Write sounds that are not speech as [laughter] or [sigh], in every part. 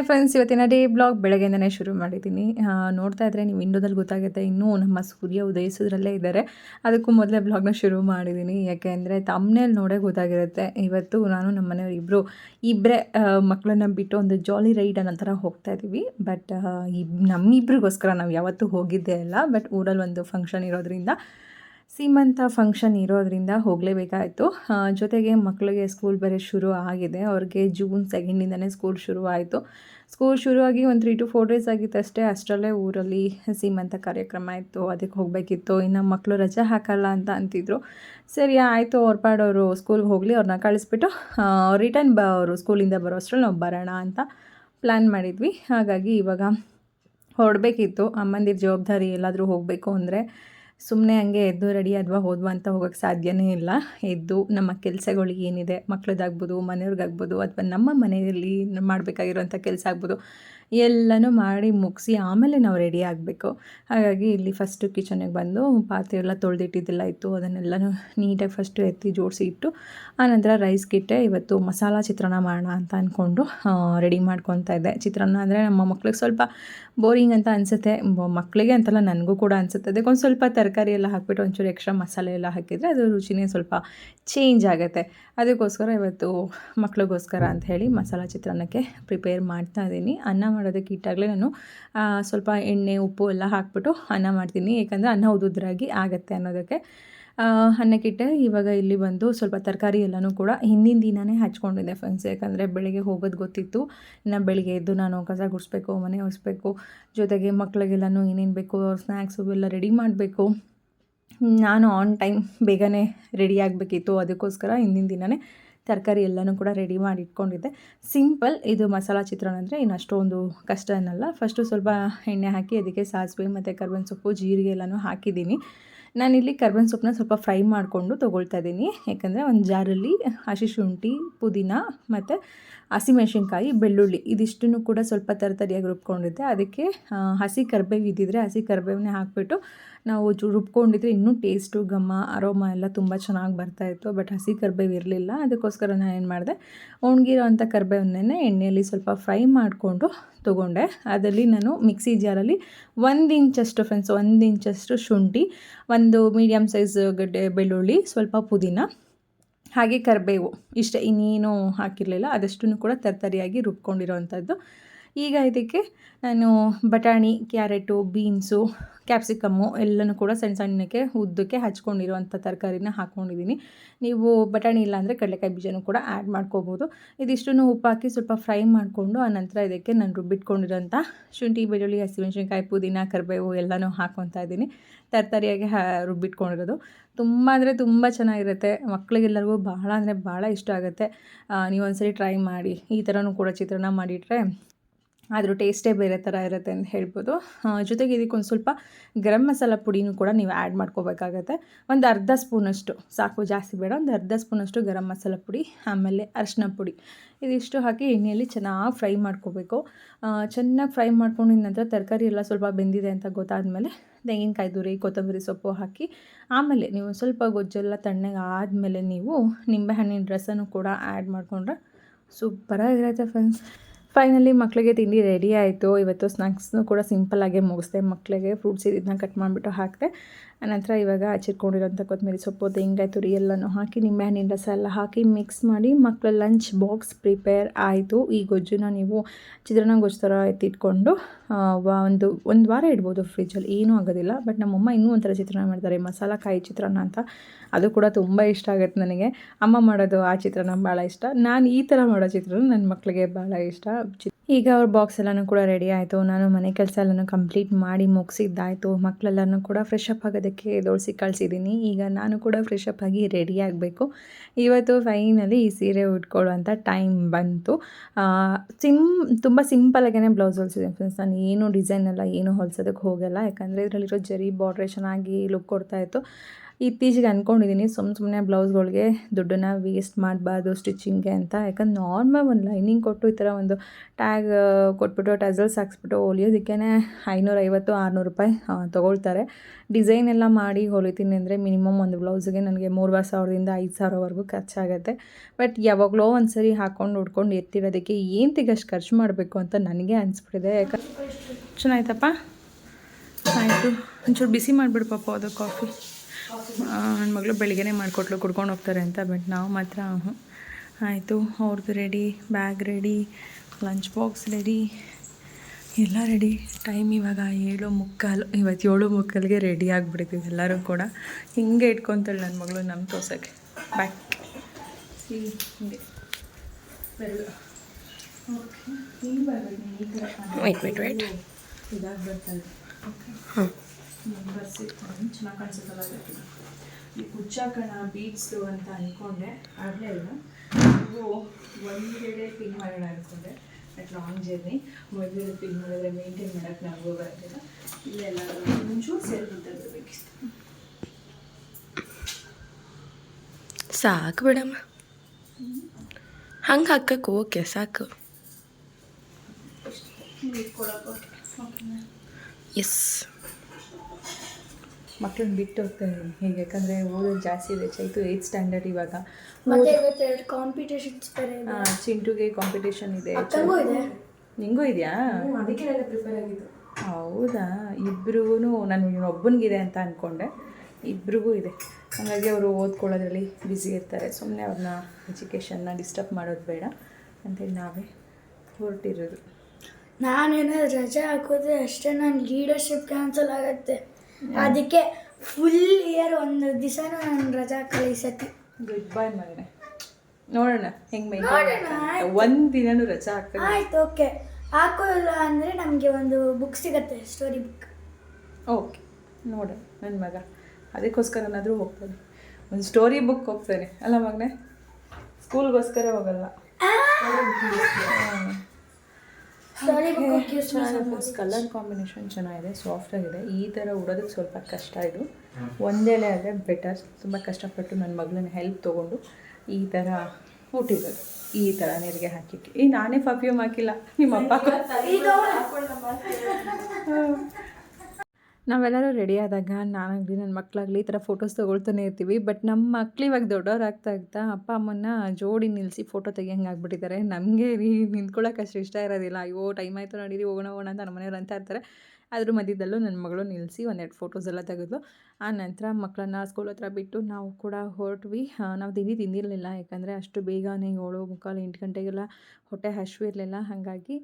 Hi friends ಇವತ್ತಿನ day blog ಬೆಳಗ್ಗೆಯಿಂದನೇ ಶುರು ಮಾಡಿದ್ದೀನಿ. ನೋಡ್ತಾ ಇದ್ರೆ ನೀವು ವಿಂಡೋದಲ್ಲಿ ಗೊತ್ತಾಗುತ್ತೆ, ಇನ್ನೂ ನಮ್ಮ ಸೂರ್ಯ ಉದಯಿಸೋದ್ರಲ್ಲೇ ಇದ್ದಾರೆ. ಅದಕ್ಕೂ ಮೊದಲೇ ಬ್ಲಾಗ್ನ ಶುರು ಮಾಡಿದ್ದೀನಿ ಯಾಕೆಂದರೆ ತಮ್ಮನೇಲಿ ನೋಡೇ ಗೊತ್ತಾಗಿರುತ್ತೆ. ಇವತ್ತು ನಾನು ನಮ್ಮ ಮನೆಯವ್ರು ಇಬ್ಬರು ಇಬ್ಬರೇ ಮಕ್ಕಳನ್ನ ಬಿಟ್ಟು ಒಂದು ಜಾಲಿ ರೈಡ್ ಅನ್ನೋ ಥರ ಹೋಗ್ತಾ ಇದ್ದೀವಿ. ಬಟ್ ಇಬ್, ನಮ್ಮಿಬ್ರಿಗೋಸ್ಕರ ನಾವು ಯಾವತ್ತೂ ಹೋಗಿದ್ದೇ ಇಲ್ಲ. ಬಟ್ ಊರಲ್ಲಿ ಒಂದು ಫಂಕ್ಷನ್ ಇರೋದ್ರಿಂದ ಸೀಮಂತ ಫಂಕ್ಷನ್ ಇರೋದ್ರಿಂದ ಹೋಗಲೇಬೇಕಾಯಿತು. ಜೊತೆಗೆ ಮಕ್ಕಳಿಗೆ ಸ್ಕೂಲ್ ಬೇರೆ ಶುರು ಆಗಿದೆ. ಅವ್ರಿಗೆ ಜೂನ್ ಸೆಕೆಂಡಿಂದನೇ ಸ್ಕೂಲ್ ಶುರು ಆಯಿತು. ಸ್ಕೂಲ್ ಶುರುವಾಗಿ ಒಂದು ತ್ರೀ ಟು ಫೋರ್ ಡೇಸ್ ಆಗಿತ್ತು ಅಷ್ಟೇ ಅಷ್ಟರಲ್ಲೇ ಊರಲ್ಲಿ ಸೀಮಂತ ಕಾರ್ಯಕ್ರಮ ಇತ್ತು. ಅದಕ್ಕೆ ಹೋಗಬೇಕಿತ್ತು. ಇನ್ನು ಮಕ್ಕಳು ರಜೆ ಹಾಕಲ್ಲ ಅಂತ ಅಂತಿದ್ರು. ಸರಿ, ಆಯಿತು. ಹೊರಪಾಡೋರು ಸ್ಕೂಲ್ಗೆ ಹೋಗಲಿ. ಅವ್ರನ್ನ ಕಳಿಸ್ಬಿಟ್ಟು ರಿಟರ್ನ್ ಬ, ಅವರು ಸ್ಕೂಲಿಂದ ಬರೋ ಅಷ್ಟರಲ್ಲಿ ನಾವು ಬರೋಣ ಅಂತ ಪ್ಲ್ಯಾನ್ ಮಾಡಿದ್ವಿ. ಹಾಗಾಗಿ ಇವಾಗ ಹೊರಡಬೇಕಿತ್ತು. ಅಮ್ಮಂದಿರ ಜವಾಬ್ದಾರಿ ಎಲ್ಲಾದರೂ ಹೋಗಬೇಕು ಅಂದರೆ ಸುಮ್ಮನೆ ಹಂಗೆ ಎದ್ದು ರೆಡಿ ಅಥವಾ ಹೋದ್ವಾ ಅಂತ ಹೋಗೋಕ್ಕೆ ಸಾಧ್ಯನೇ ಇಲ್ಲ. ಎದ್ದು ನಮ್ಮ ಕೆಲಸಗಳಿಗೆ ಏನಿದೆ ಮಕ್ಳದ್ದಾಗ್ಬೋದು ಮನೆಯವ್ರಿಗಾಗ್ಬೋದು ಅಥವಾ ನಮ್ಮ ಮನೆಯಲ್ಲಿ ಮಾಡಬೇಕಾಗಿರೋಂಥ ಕೆಲಸ ಆಗ್ಬೋದು, ಎಲ್ಲನೂ ಮಾಡಿ ಮುಗಿಸಿ ಆಮೇಲೆ ನಾವು ರೆಡಿ ಆಗಬೇಕು. ಹಾಗಾಗಿ ಇಲ್ಲಿ ಫಸ್ಟು ಕಿಚನಿಗೆ ಬಂದು ಪಾತ್ರೆ ಎಲ್ಲ ತೊಳೆದಿಟ್ಟಿದ್ದೆಲ್ಲ ಇತ್ತು. ಅದನ್ನೆಲ್ಲನೂ ನೀಟಾಗಿ ಫಸ್ಟು ಎತ್ತಿ ಜೋಡಿಸಿ ಇಟ್ಟು, ಆನಂತರ ರೈಸ್ ಕಿಟ್ಟೆ, ಇವತ್ತು ಮಸಾಲ ಚಿತ್ರಾನ್ನ ಮಾಡೋಣ ಅಂತ ಅಂದ್ಕೊಂಡು ರೆಡಿ ಮಾಡ್ಕೊತಾ ಇದ್ದೆ. ಚಿತ್ರಾನ್ನ ಅಂದರೆ ನಮ್ಮ ಮಕ್ಳಿಗೆ ಸ್ವಲ್ಪ ಬೋರಿಂಗ್ ಅಂತ ಅನಿಸುತ್ತೆ. ಮಕ್ಕಳಿಗೆ ಅಂತಲ್ಲ ನನಗೂ ಕೂಡ ಅನಿಸುತ್ತೆ. ಅದಕ್ಕೆ ಒಂದು ಸ್ವಲ್ಪ ತರಕಾರಿ ಎಲ್ಲ ಹಾಕಿಬಿಟ್ಟು ಒಂಚೂರು ಎಕ್ಸ್ಟ್ರಾ ಮಸಾಲೆ ಎಲ್ಲ ಹಾಕಿದರೆ ಅದು ರುಚಿನೇ ಸ್ವಲ್ಪ ಚೇಂಜ್ ಆಗುತ್ತೆ. ಅದಕ್ಕೋಸ್ಕರ ಇವತ್ತು ಮಕ್ಕಳಿಗೋಸ್ಕರ ಅಂತ ಹೇಳಿ ಮಸಾಲ ಚಿತ್ರಾನ್ನಕ್ಕೆ ಪ್ರಿಪೇರ್ ಮಾಡ್ತಾ ಇದ್ದೀನಿ. ಅನ್ನ ಮಾಡೋದಕ್ಕೆ ಇಟ್ಟಾಗಲೇ ನಾನು ಸ್ವಲ್ಪ ಎಣ್ಣೆ, ಉಪ್ಪು ಎಲ್ಲ ಹಾಕ್ಬಿಟ್ಟು ಅನ್ನ ಮಾಡ್ತೀನಿ. ಏಕೆಂದರೆ ಅನ್ನ ಉದುದ್ರಾಗಿ ಆಗುತ್ತೆ ಅನ್ನೋದಕ್ಕೆ. ಅನ್ನಕ್ಕಿಟ್ಟೆ ಇವಾಗ ಇಲ್ಲಿ ಬಂದು ಸ್ವಲ್ಪ ತರಕಾರಿ ಎಲ್ಲನೂ ಕೂಡ ಹಿಂದಿನ ದಿನವೇ ಹಚ್ಕೊಂಡಿದ್ದೆ ಫ್ರೆಂಡ್ಸ್ ಯಾಕಂದರೆ ಬೆಳಿಗ್ಗೆ ಹೋಗೋದು ಗೊತ್ತಿತ್ತು. ಇನ್ನು ಬೆಳಿಗ್ಗೆ ಎದ್ದು ನಾನು ಕಸ ಗುಡಿಸ್ಬೇಕು, ಮನೆ ಒರೆಸ್ಬೇಕು, ಜೊತೆಗೆ ಮಕ್ಕಳಿಗೆಲ್ಲನೂ ಏನೇನು ಬೇಕು ಸ್ನ್ಯಾಕ್ಸು ಎಲ್ಲ ರೆಡಿ ಮಾಡಬೇಕು. ನಾನು ಆನ್ ಟೈಮ್ ಬೇಗನೆ ರೆಡಿ ಆಗಬೇಕಿತ್ತು. ಅದಕ್ಕೋಸ್ಕರ ಹಿಂದಿನ ದಿನವೇ ತರಕಾರಿ ಎಲ್ಲನೂ ಕೂಡ ರೆಡಿ ಮಾಡಿ ಇಟ್ಕೊಂಡಿದ್ದೆ ಸಿಂಪಲ್ ಇದು ಮಸಾಲ ಚಿತ್ರಾನ್ನ ಅಂದರೆ ಇನ್ನು ಅಷ್ಟೊಂದು ಕಷ್ಟ ಏನಲ್ಲ ಫಸ್ಟು ಸ್ವಲ್ಪ ಎಣ್ಣೆ ಹಾಕಿ, ಅದಕ್ಕೆ ಸಾಸಿವೆ ಮತ್ತು ಕರ್ಬೇವಿನ ಸೊಪ್ಪು, ಜೀರಿಗೆ ಎಲ್ಲನೂ ಹಾಕಿದ್ದೀನಿ. ನಾನಿಲ್ಲಿ ಕರ್ಬೇವಿನ ಸೊಪ್ಪನ್ನ ಸ್ವಲ್ಪ ಫ್ರೈ ಮಾಡಿಕೊಂಡು ತೊಗೊಳ್ತಾ ಇದ್ದೀನಿ. ಯಾಕಂದರೆ ಒಂದು ಜಾರಲ್ಲಿ ಹಸಿ ಶುಂಠಿ ಪುದೀನ ಮತ್ತು ಹಸಿಮೆಣ್ಸಿನ್ಕಾಯಿ ಬೆಳ್ಳುಳ್ಳಿ ಇದಿಷ್ಟನ್ನು ಕೂಡ ಸ್ವಲ್ಪ ತರತರಿಯಾಗಿ ರುಬ್ಕೊಂಡಿದ್ದೆ. ಅದಕ್ಕೆ ಹಸಿ ಕರ್ಬೇವು ಇದ್ದಿದ್ರೆ ಹಸಿ ಕರ್ಬೇವನ್ನೇ ಹಾಕಿಬಿಟ್ಟು ನಾವು ರುಬ್ಕೊಂಡಿದ್ರೆ ಇನ್ನೂ ಟೇಸ್ಟು ಘಮ ಅರೋಮ ಎಲ್ಲ ತುಂಬ ಚೆನ್ನಾಗಿ ಬರ್ತಾಯಿತ್ತು ಬಟ್ ಹಸಿ ಕರ್ಬೇವು ಇರಲಿಲ್ಲ. ಅದಕ್ಕೋಸ್ಕರ ನಾನು ಏನು ಮಾಡಿದೆ? ಒಣಗಿರೋ ಅಂಥ ಕರ್ಬೇವನ್ನೇ ಎಣ್ಣೆಯಲ್ಲಿ ಸ್ವಲ್ಪ ಫ್ರೈ ಮಾಡಿಕೊಂಡು ತೊಗೊಂಡೆ. ಅದರಲ್ಲಿ ನಾನು ಮಿಕ್ಸಿ ಜಾರಲ್ಲಿ ಒಂದು ಇಂಚಷ್ಟು ಫ್ರೆಂಡ್ಸ್ ಒಂದು ಇಂಚಷ್ಟು ಶುಂಠಿ, ಒಂದು ಮೀಡಿಯಮ್ ಸೈಜ್ ಗಡ್ಡೆ ಬೆಳ್ಳುಳ್ಳಿ, ಸ್ವಲ್ಪ ಪುದೀನ ಹಾಗೆ ಕರಿಬೇವು. ಇಷ್ಟೇ, ಇನ್ನೇನು ಹಾಕಿರಲಿಲ್ಲ. ಅದಷ್ಟನ್ನು ಕೂಡ ತರ್ತರಿಯಾಗಿ ರುಬ್ಕೊಂಡಿರೋವಂಥದ್ದು ಈಗ ಇದಕ್ಕೆ ನಾನು ಬಟಾಣಿ, ಕ್ಯಾರೆಟು, ಬೀನ್ಸು, ಕ್ಯಾಪ್ಸಿಕಮ್ಮು ಎಲ್ಲನೂ ಕೂಡ ಸಣ್ಣ ಸಣ್ಣಕ್ಕೆ ಉದ್ದಕ್ಕೆ ಹಚ್ಕೊಂಡಿರುವಂಥ ತರಕಾರಿನ ಹಾಕ್ಕೊಂಡಿದ್ದೀನಿ. ನೀವು ಬಟಾಣಿ ಇಲ್ಲಾಂದರೆ ಕಡಲೆಕಾಯಿ ಬೀಜನೂ ಕೂಡ ಆ್ಯಡ್ ಮಾಡ್ಕೋಬೋದು. ಇದಿಷ್ಟನ್ನು ಉಪ್ಪು ಹಾಕಿ ಸ್ವಲ್ಪ ಫ್ರೈ ಮಾಡಿಕೊಂಡು ಆನಂತರ ಇದಕ್ಕೆ ನಾನು ರುಬ್ಬಿಟ್ಕೊಂಡಿರೋಂಥ ಶುಂಠಿ, ಬೆಳ್ಳುಳ್ಳಿ, ಹಸಿಮೆಣ್ಸಿನ್ಕಾಯಿ, ಪುದೀನ, ಕರಿಬೇವು ಎಲ್ಲನೂ ಹಾಕ್ಕೊತಾ ಇದ್ದೀನಿ. ತರ್ತರಿಯಾಗಿ ಹಾ, ರುಬ್ಬಿಟ್ಕೊಂಡಿರೋದು. ತುಂಬ ಅಂದರೆ ತುಂಬ ಚೆನ್ನಾಗಿರುತ್ತೆ. ಮಕ್ಕಳಿಗೆಲ್ಲರಿಗೂ ಬಹಳ ಅಂದರೆ ಭಾಳ ಇಷ್ಟ ಆಗುತ್ತೆ. ನೀವೊಂದು ಸರಿ ಟ್ರೈ ಮಾಡಿ. ಈ ಥರನೂ ಕೂಡ ಚಿತ್ರಾನ್ನ ಮಾಡಿಟ್ರೆ ಅದ್ರ ಟೇಸ್ಟೇ ಬೇರೆ ಥರ ಇರುತ್ತೆ ಅಂತ ಹೇಳ್ಬೋದು. ಜೊತೆಗೆ ಇದಕ್ಕೆ ಒಂದು ಸ್ವಲ್ಪ ಗರಂ ಮಸಾಲ ಪುಡಿನೂ ಕೂಡ ನೀವು ಆ್ಯಡ್ ಮಾಡ್ಕೋಬೇಕಾಗತ್ತೆ. ಒಂದು ಅರ್ಧ ಸ್ಪೂನಷ್ಟು, ಸಾಕು ಜಾಸ್ತಿ ಬೇಡ, ಒಂದು ಅರ್ಧ ಸ್ಪೂನಷ್ಟು ಗರಂ ಮಸಾಲ ಪುಡಿ, ಆಮೇಲೆ ಅರಿಶಿನ ಪುಡಿ. ಇದಿಷ್ಟು ಹಾಕಿ ಎಣ್ಣೆಯಲ್ಲಿ ಚೆನ್ನಾಗಿ ಫ್ರೈ ಮಾಡ್ಕೋಬೇಕು. ಚೆನ್ನಾಗಿ ಫ್ರೈ ಮಾಡ್ಕೊಂಡಿದ ನಂತರ ತರಕಾರಿ ಎಲ್ಲ ಸ್ವಲ್ಪ ಬೆಂದಿದೆ ಅಂತ ಗೊತ್ತಾದಮೇಲೆ ತೆಂಗಿನಕಾಯಿ ದುರಿ, ಕೊತ್ತಂಬರಿ ಸೊಪ್ಪು ಹಾಕಿ, ಆಮೇಲೆ ನೀವು ಸ್ವಲ್ಪ ಗೊಜ್ಜೆಲ್ಲ ತಣ್ಣಗೆ ಆದಮೇಲೆ ನೀವು ನಿಂಬೆಹಣ್ಣಿನ ರಸನೂ ಕೂಡ ಆ್ಯಡ್ ಮಾಡಿಕೊಂಡ್ರೆ ಸೂಪರಾಗಿರುತ್ತೆ ಫ್ರೆಂಡ್ಸ್. ಫೈನಲಿ ಮಕ್ಕಳಿಗೆ ತಿಂಡಿ ರೆಡಿ ಆಯಿತು. ಇವತ್ತು ಸ್ನ್ಯಾಕ್ಸ್ನು ಕೂಡ ಸಿಂಪಲ್ಲಾಗೆ ಮುಗಿಸ್ದೆ. ಮಕ್ಕಳಿಗೆ ಫ್ರೂಟ್ಸ್ ಇದನ್ನ ಕಟ್ ಮಾಡಿಬಿಟ್ಟು ಹಾಕಿದೆ. ಆನಂತರ ಇವಾಗ ಹಚ್ಚಿಟ್ಕೊಂಡಿರೋಂಥ ಕೊತ್ತಂಬರಿ ಸೊಪ್ಪು ತೆಂಗಾಯಿ ತುರಿ ಎಲ್ಲನೂ ಹಾಕಿ ನಿಂಬೆಹಣ್ಣಿನ ರಸ ಎಲ್ಲ ಹಾಕಿ ಮಿಕ್ಸ್ ಮಾಡಿ ಮಕ್ಕಳ ಲಂಚ್ ಬಾಕ್ಸ್ ಪ್ರಿಪೇರ್ ಆಯಿತು. ಈ ಗೊಜ್ಜುನ ನೀವು ಚಿತ್ರಾನ್ನ ಗೊಜ್ಜು ಥರ ಎತ್ತಿಟ್ಕೊಂಡು ಒಂದು ಒಂದು ವಾರ ಇಡ್ಬೋದು ಫ್ರಿಜ್ಜಲ್ಲಿ ಏನೂ ಆಗೋದಿಲ್ಲ. ಬಟ್ ನಮ್ಮಮ್ಮ ಇನ್ನೂ ಒಂಥರ ಚಿತ್ರಾನ್ನ ಮಾಡ್ತಾರೆ. ಮಸಾಲ ಕಾಯಿ ಚಿತ್ರಾನ್ನ ಅಂತ. ಅದು ಕೂಡ ತುಂಬ ಇಷ್ಟ ಆಗುತ್ತೆ ನನಗೆ. ಅಮ್ಮ ಮಾಡೋದು ಆ ಚಿತ್ರಾನ್ನ ಭಾಳ ಇಷ್ಟ. ನಾನು ಈ ಥರ ಮಾಡೋ ಚಿತ್ರಾನ್ನ ನನ್ನ ಮಕ್ಕಳಿಗೆ ಭಾಳ ಇಷ್ಟ. ಈಗ ಅವ್ರ ಬಾಕ್ಸ್ ಎಲ್ಲನೂ ಕೂಡ ರೆಡಿ ಆಯಿತು. ನಾನು ಮನೆ ಕೆಲಸ ಎಲ್ಲನೂ ಕಂಪ್ಲೀಟ್ ಮಾಡಿ ಮುಗಿಸಿದ್ದಾಯಿತು. ಮಕ್ಕಳೆಲ್ಲನೂ ಕೂಡ ಫ್ರೆಶ್ ಅಪ್ ಆಗೋದಕ್ಕೆ ಎದೋಳಿಸಿ ಕಳಿಸಿದ್ದೀನಿ ಈಗ ನಾನು ಕೂಡ ಫ್ರೆಶ್ ಅಪ್ ಆಗಿ ರೆಡಿ ಆಗಬೇಕು. ಇವತ್ತು ಫೈನಲಿ ಈ ಸೀರೆ ಉಟ್ಕೊಳ್ಳುವಂಥ ಟೈಮ್ ಬಂತು. ಸಿಂ ಸಿಮ್ ತುಂಬ ಸಿಂಪಲಾಗೇ ಬ್ಲೌಸ್ ಹೊಲಿಸಿದ್ದೀನಿ ಫ್ರೆಂಡ್ಸ್ ನಾನು ಏನು ಡಿಸೈನ್ ಎಲ್ಲ ಏನು ಹೊಲ್ಸೋದಕ್ಕೆ ಹೋಗಲ್ಲ. ಯಾಕಂದರೆ ಇದರಲ್ಲಿರೋ ಜರಿ ಬಾರ್ಡ್ರೆ ಚೆನ್ನಾಗಿ ಲುಕ್ ಕೊಡ್ತಾ ಇತ್ತು. ಇತ್ತೀಚೆಗೆ ಅಂದ್ಕೊಂಡಿದ್ದೀನಿ ಸುಮ್ಮ ಸುಮ್ಮನೆ ಬ್ಲೌಸ್ಗಳಿಗೆ ದುಡ್ಡನ್ನು ವೇಸ್ಟ್ ಮಾಡಬಾರ್ದು ಸ್ಟಿಚಿಂಗ್ಗೆ ಅಂತ. ಯಾಕಂದ್ರೆ ನಾರ್ಮಲ್ ಒಂದು ಲೈನಿಂಗ್ ಕೊಟ್ಟು ಈ ಥರ ಒಂದು ಟ್ಯಾಗ್ ಕೊಟ್ಬಿಟ್ಟು ಟಸಲ್ಸ್ ಹಾಕ್ಸ್ಬಿಟ್ಟು ಹೊಲಿಯೋದಕ್ಕೇ ಐನೂರೈವತ್ತು, ಆರುನೂರು ರೂಪಾಯಿ ತೊಗೊಳ್ತಾರೆ. ಡಿಸೈನ್ ಎಲ್ಲ ಮಾಡಿ ಹೊಲಿತೀನಿ ಅಂದರೆ ಮಿನಿಮಮ್ ಒಂದು ಬ್ಲೌಸ್ಗೆ ನನಗೆ ಮೂರುವರೆ ಸಾವಿರದಿಂದ ಐದು ಸಾವಿರವರೆಗೂ ಖರ್ಚಾಗುತ್ತೆ. ಬಟ್ ಯಾವಾಗಲೋ ಒಂದು ಸರಿ ಹಾಕ್ಕೊಂಡು ಉಡ್ಕೊಂಡು ಎತ್ತಿಡೋದಕ್ಕೆ ಏನು ತೆಗಷ್ಟು ಖರ್ಚು ಮಾಡಬೇಕು ಅಂತ ನನಗೆ ಅನಿಸ್ಬಿಟ್ಟಿದೆ. ಯಾಕಂದ್ರೆ ಚೆನ್ನಾಯ್ತಪ್ಪ? ಆಯಿತು. ಒಂಚೂರು ಬಿಸಿ ಮಾಡಿಬಿಡು ಅದು ಕಾಫಿ ನನ್ನ ಮಗಳು ಬೆಳಿಗ್ಗೆನೇ ಮಾಡಿಕೊಟ್ಲು ಕುಡ್ಕೊಂಡು ಹೋಗ್ತಾರೆ ಅಂತ ಬಟ್ ನಾವು ಮಾತ್ರ ಆಯಿತು ಅವ್ರದ್ದು ready bag ready lunch box ready ಎಲ್ಲ ರೆಡಿ ಟೈಮ್ ಇವಾಗ ಏಳು ಮುಕ್ಕಾಲು ಇವತ್ತು ಏಳು ಮುಕ್ಕಾಲಿಗೆ ರೆಡಿ ಆಗಿಬಿಡ್ತೀವಿ ಎಲ್ಲರೂ ಕೂಡ. ಹಿಂಗೆ ಇಟ್ಕೊತಾಳೆ ನನ್ನ ಮಗಳು ನಮ್ಮ ತೋರ್ಸೋಕ್ಕೆ ಬ್ಯಾಕ್ ಹಿಂಗೆ. ಓಕೆ ಹಿಂಗೆ ಬರ್ಬೇಕು ಈ ಥರ. ಇದಾಗಿ ಬರ್ತಾರೆ ಓಕೆ ಬರ್ಸಿ ಚೆನ್ನಾಗಿ ಕಾಣಿಸುತ್ತಲ್ಲ ಈ ಕುಚ್ಚಾಕಣ ಬೀಡ್ಸು ಅಂತ ಅಂದ್ಕೊಂಡೆ ಆಗಲೇ ಇಲ್ಲ. ನೀವು ಒಂದೆಡೆ ಪಿನ್ ಮಾಡೋಣ ಅಂದ್ಕೊಂಡೆ ಬಟ್ ಲಾಂಗ್ ಜರ್ನಿ ಮೊದಲು ಪಿನ್ ಮಾಡಿದ್ರೆ ಮೇಂಟೈನ್ ಮಾಡೋಕ್ಕೆ ನನಗೂ ಬರೋದಿಲ್ಲ. ಇಲ್ಲೆಲ್ಲ ಮುಂಚೂರು ಸೇರಿ ಬರಬೇಕಿತ್ತು. ಸಾಕು ಬಿಡಮ್ಮ. ಹಂಗೆ ಹಾಕಕ್ಕೆ ಓಕೆ ಸಾಕು. ಎಸ್ ಮಕ್ಕಳನ್ನ ಬಿಟ್ಟು ಹೋಗ್ತಾ ಇದ್ದೀನಿ. ಹೀಗೆ? ಯಾಕಂದರೆ ಓದೋದು ಜಾಸ್ತಿ ಇದೆ. ಚೈತು ಏಯ್ತ್ ಸ್ಟ್ಯಾಂಡರ್ಡ್ ಇವಾಗ. ಕಾಂಪಿಟೇಷನ್ಸ್ ಚಿಂಟುಗೆ ಕಾಂಪಿಟೇಷನ್ ಇದೆ. ನಿಂಗೂ ಇದೆಯಾ? ಅದಕ್ಕೆ ಪ್ರಿಪೇರ್ ಆಗಿದ್ದು. ಹೌದಾ? ಇಬ್ರಿಗೂ ನಾನು ಒಬ್ಬನಿಗಿದೆ ಅಂತ ಅಂದ್ಕೊಂಡೆ ಇಬ್ರಿಗೂ ಇದೆ. ಹಾಗಾಗಿ ಅವರು ಓದ್ಕೊಳ್ಳೋದ್ರಲ್ಲಿ ಬ್ಯುಸಿ ಇರ್ತಾರೆ. ಸುಮ್ಮನೆ ಅವ್ರನ್ನ ಎಜುಕೇಷನ್ನ ಡಿಸ್ಟರ್ಬ್ ಮಾಡೋದು ಬೇಡ ಅಂತೇಳಿ ನಾವೇ ಹೊರಟಿರೋದು. ನಾನೇನೋ ರಜೆ ಹಾಕೋದ್ರೆ ಅಷ್ಟೇ. ನನ್ನ ಲೀಡರ್ಶಿಪ್ ಕ್ಯಾನ್ಸಲ್ ಆಗುತ್ತೆ. ಅದಕ್ಕೆ ಫುಲ್ ಇಯರ್ ಒಂದು ದಿವಸನೂ ನಾನು ರಜಾ ಕಳಿಸತಿ. ಸತಿ ಗುಡ್ ಬೈ ಮಗನೆ. ನೋಡೋಣ ಹೆಂಗ್ ಮೈಂಟೈನ್ ಒಂದು ದಿನನೂ ರಜಾ ಆಗ್ತದೆ ಆಯ್ತು ಓಕೆ ಹಾಕೋಲ್ಲ ಅಂದರೆ ನಮಗೆ ಒಂದು ಬುಕ್ ಸಿಗುತ್ತೆ ಸ್ಟೋರಿ ಬುಕ್ ಓಕೆ ನೋಡು ನನ್ನ ಮಗ. ಅದಕ್ಕೋಸ್ಕರ ಅದಕ್ಕೋಸ್ಕರನಾದರೂ ಹೋಗ್ತಾನೆ. ಒಂದು ಸ್ಟೋರಿ ಬುಕ್ ಹೋಗ್ತಾನೆ. ಅಲ್ಲ ಮಗನೇ? ಸ್ಕೂಲ್ಗೋಸ್ಕರ ಹೋಗಲ್ಲ. ಯೂಸ್ ಕಲರ್ ಕಾಂಬಿನೇಷನ್ ಚೆನ್ನಾಗಿದೆ ಸಾಫ್ಟ್ ಆಗಿದೆ. ಈ ಥರ ಉಡೋದಕ್ಕೆ ಸ್ವಲ್ಪ ಕಷ್ಟ ಇದು. ಒಂದೇಳೆ ಆದರೆ ಬೆಟರ್ ತುಂಬ ಕಷ್ಟಪಟ್ಟು ನನ್ನ ಮಗಳನ್ನ ಹೆಲ್ಪ್ ತೊಗೊಂಡು ಈ ಥರ ಹುಟ್ಟಿರೋದು. ಈ ಥರ ನೀರಿಗೆ ಹಾಕಿಟ್ಟು ಈ ನಾನೇ ಪರ್ಫ್ಯೂಮ್ ಹಾಕಿಲ್ಲ. ನಿಮ್ಮ ಅಪ್ಪ ನಾವೆಲ್ಲರೂ ರೆಡಿ ಆದಾಗ ನಾನಾಗಲಿ ನನ್ನ ಮಕ್ಕಳಾಗಲಿ ಈ ಥರ ಫೋಟೋಸ್ ತೊಗೊಳ್ತಾನೆ ಇರ್ತೀವಿ. ಬಟ್ ನಮ್ಮ ಮಕ್ಳು ಇವಾಗ ದೊಡ್ಡವ್ರು ಆಗ್ತಾ ಅಪ್ಪ ಅಮ್ಮನ ಜೋಡಿ ನಿಲ್ಲಿಸಿ ಫೋಟೋ ತೆಗಿಯಂಗೆ ಆಗ್ಬಿಟ್ಟಿದ್ದಾರೆ ನಮಗೆ ನಿಂತ್ಕೊಳ್ಳೋಕೆ ಅಷ್ಟು ಇಷ್ಟ ಇರೋದಿಲ್ಲ. ಅಯ್ಯೋ ಟೈಮ್ ಆಯಿತು ನಡೀರಿ, ಹೋಗೋಣ ಹೋಗೋಣ ಅಂತ ನಮ್ಮ ಮನೆಯವ್ರು ಅಂತ ಇರ್ತಾರೆ. ಅದ್ರ ಮಧ್ಯದಲ್ಲೂ ನನ್ನ ಮಗಳು ನಿಲ್ಲಿಸಿ ಒಂದೆರಡು ಫೋಟೋಸ್ ಎಲ್ಲ ತೆಗೆದ್ಲು. ಆ ನಂತರ ಮಕ್ಕಳನ್ನ ಸ್ಕೂಲ್ ಹತ್ರ ಬಿಟ್ಟು ನಾವು ಕೂಡ ಹೊರಟ್ವಿ. ನಾವು ತಿಂಡಿ ತಿಂದಿರಲಿಲ್ಲ. ಯಾಕಂದರೆ ಅಷ್ಟು ಬೇಗನೆ ಏಳು ಮುಕ್ಕಾಲು ಎಂಟು ಗಂಟೆಗೆಲ್ಲ ಹೊಟ್ಟೆ ಹಶ್ವಿರಲಿಲ್ಲ ಹಾಗಾಗಿ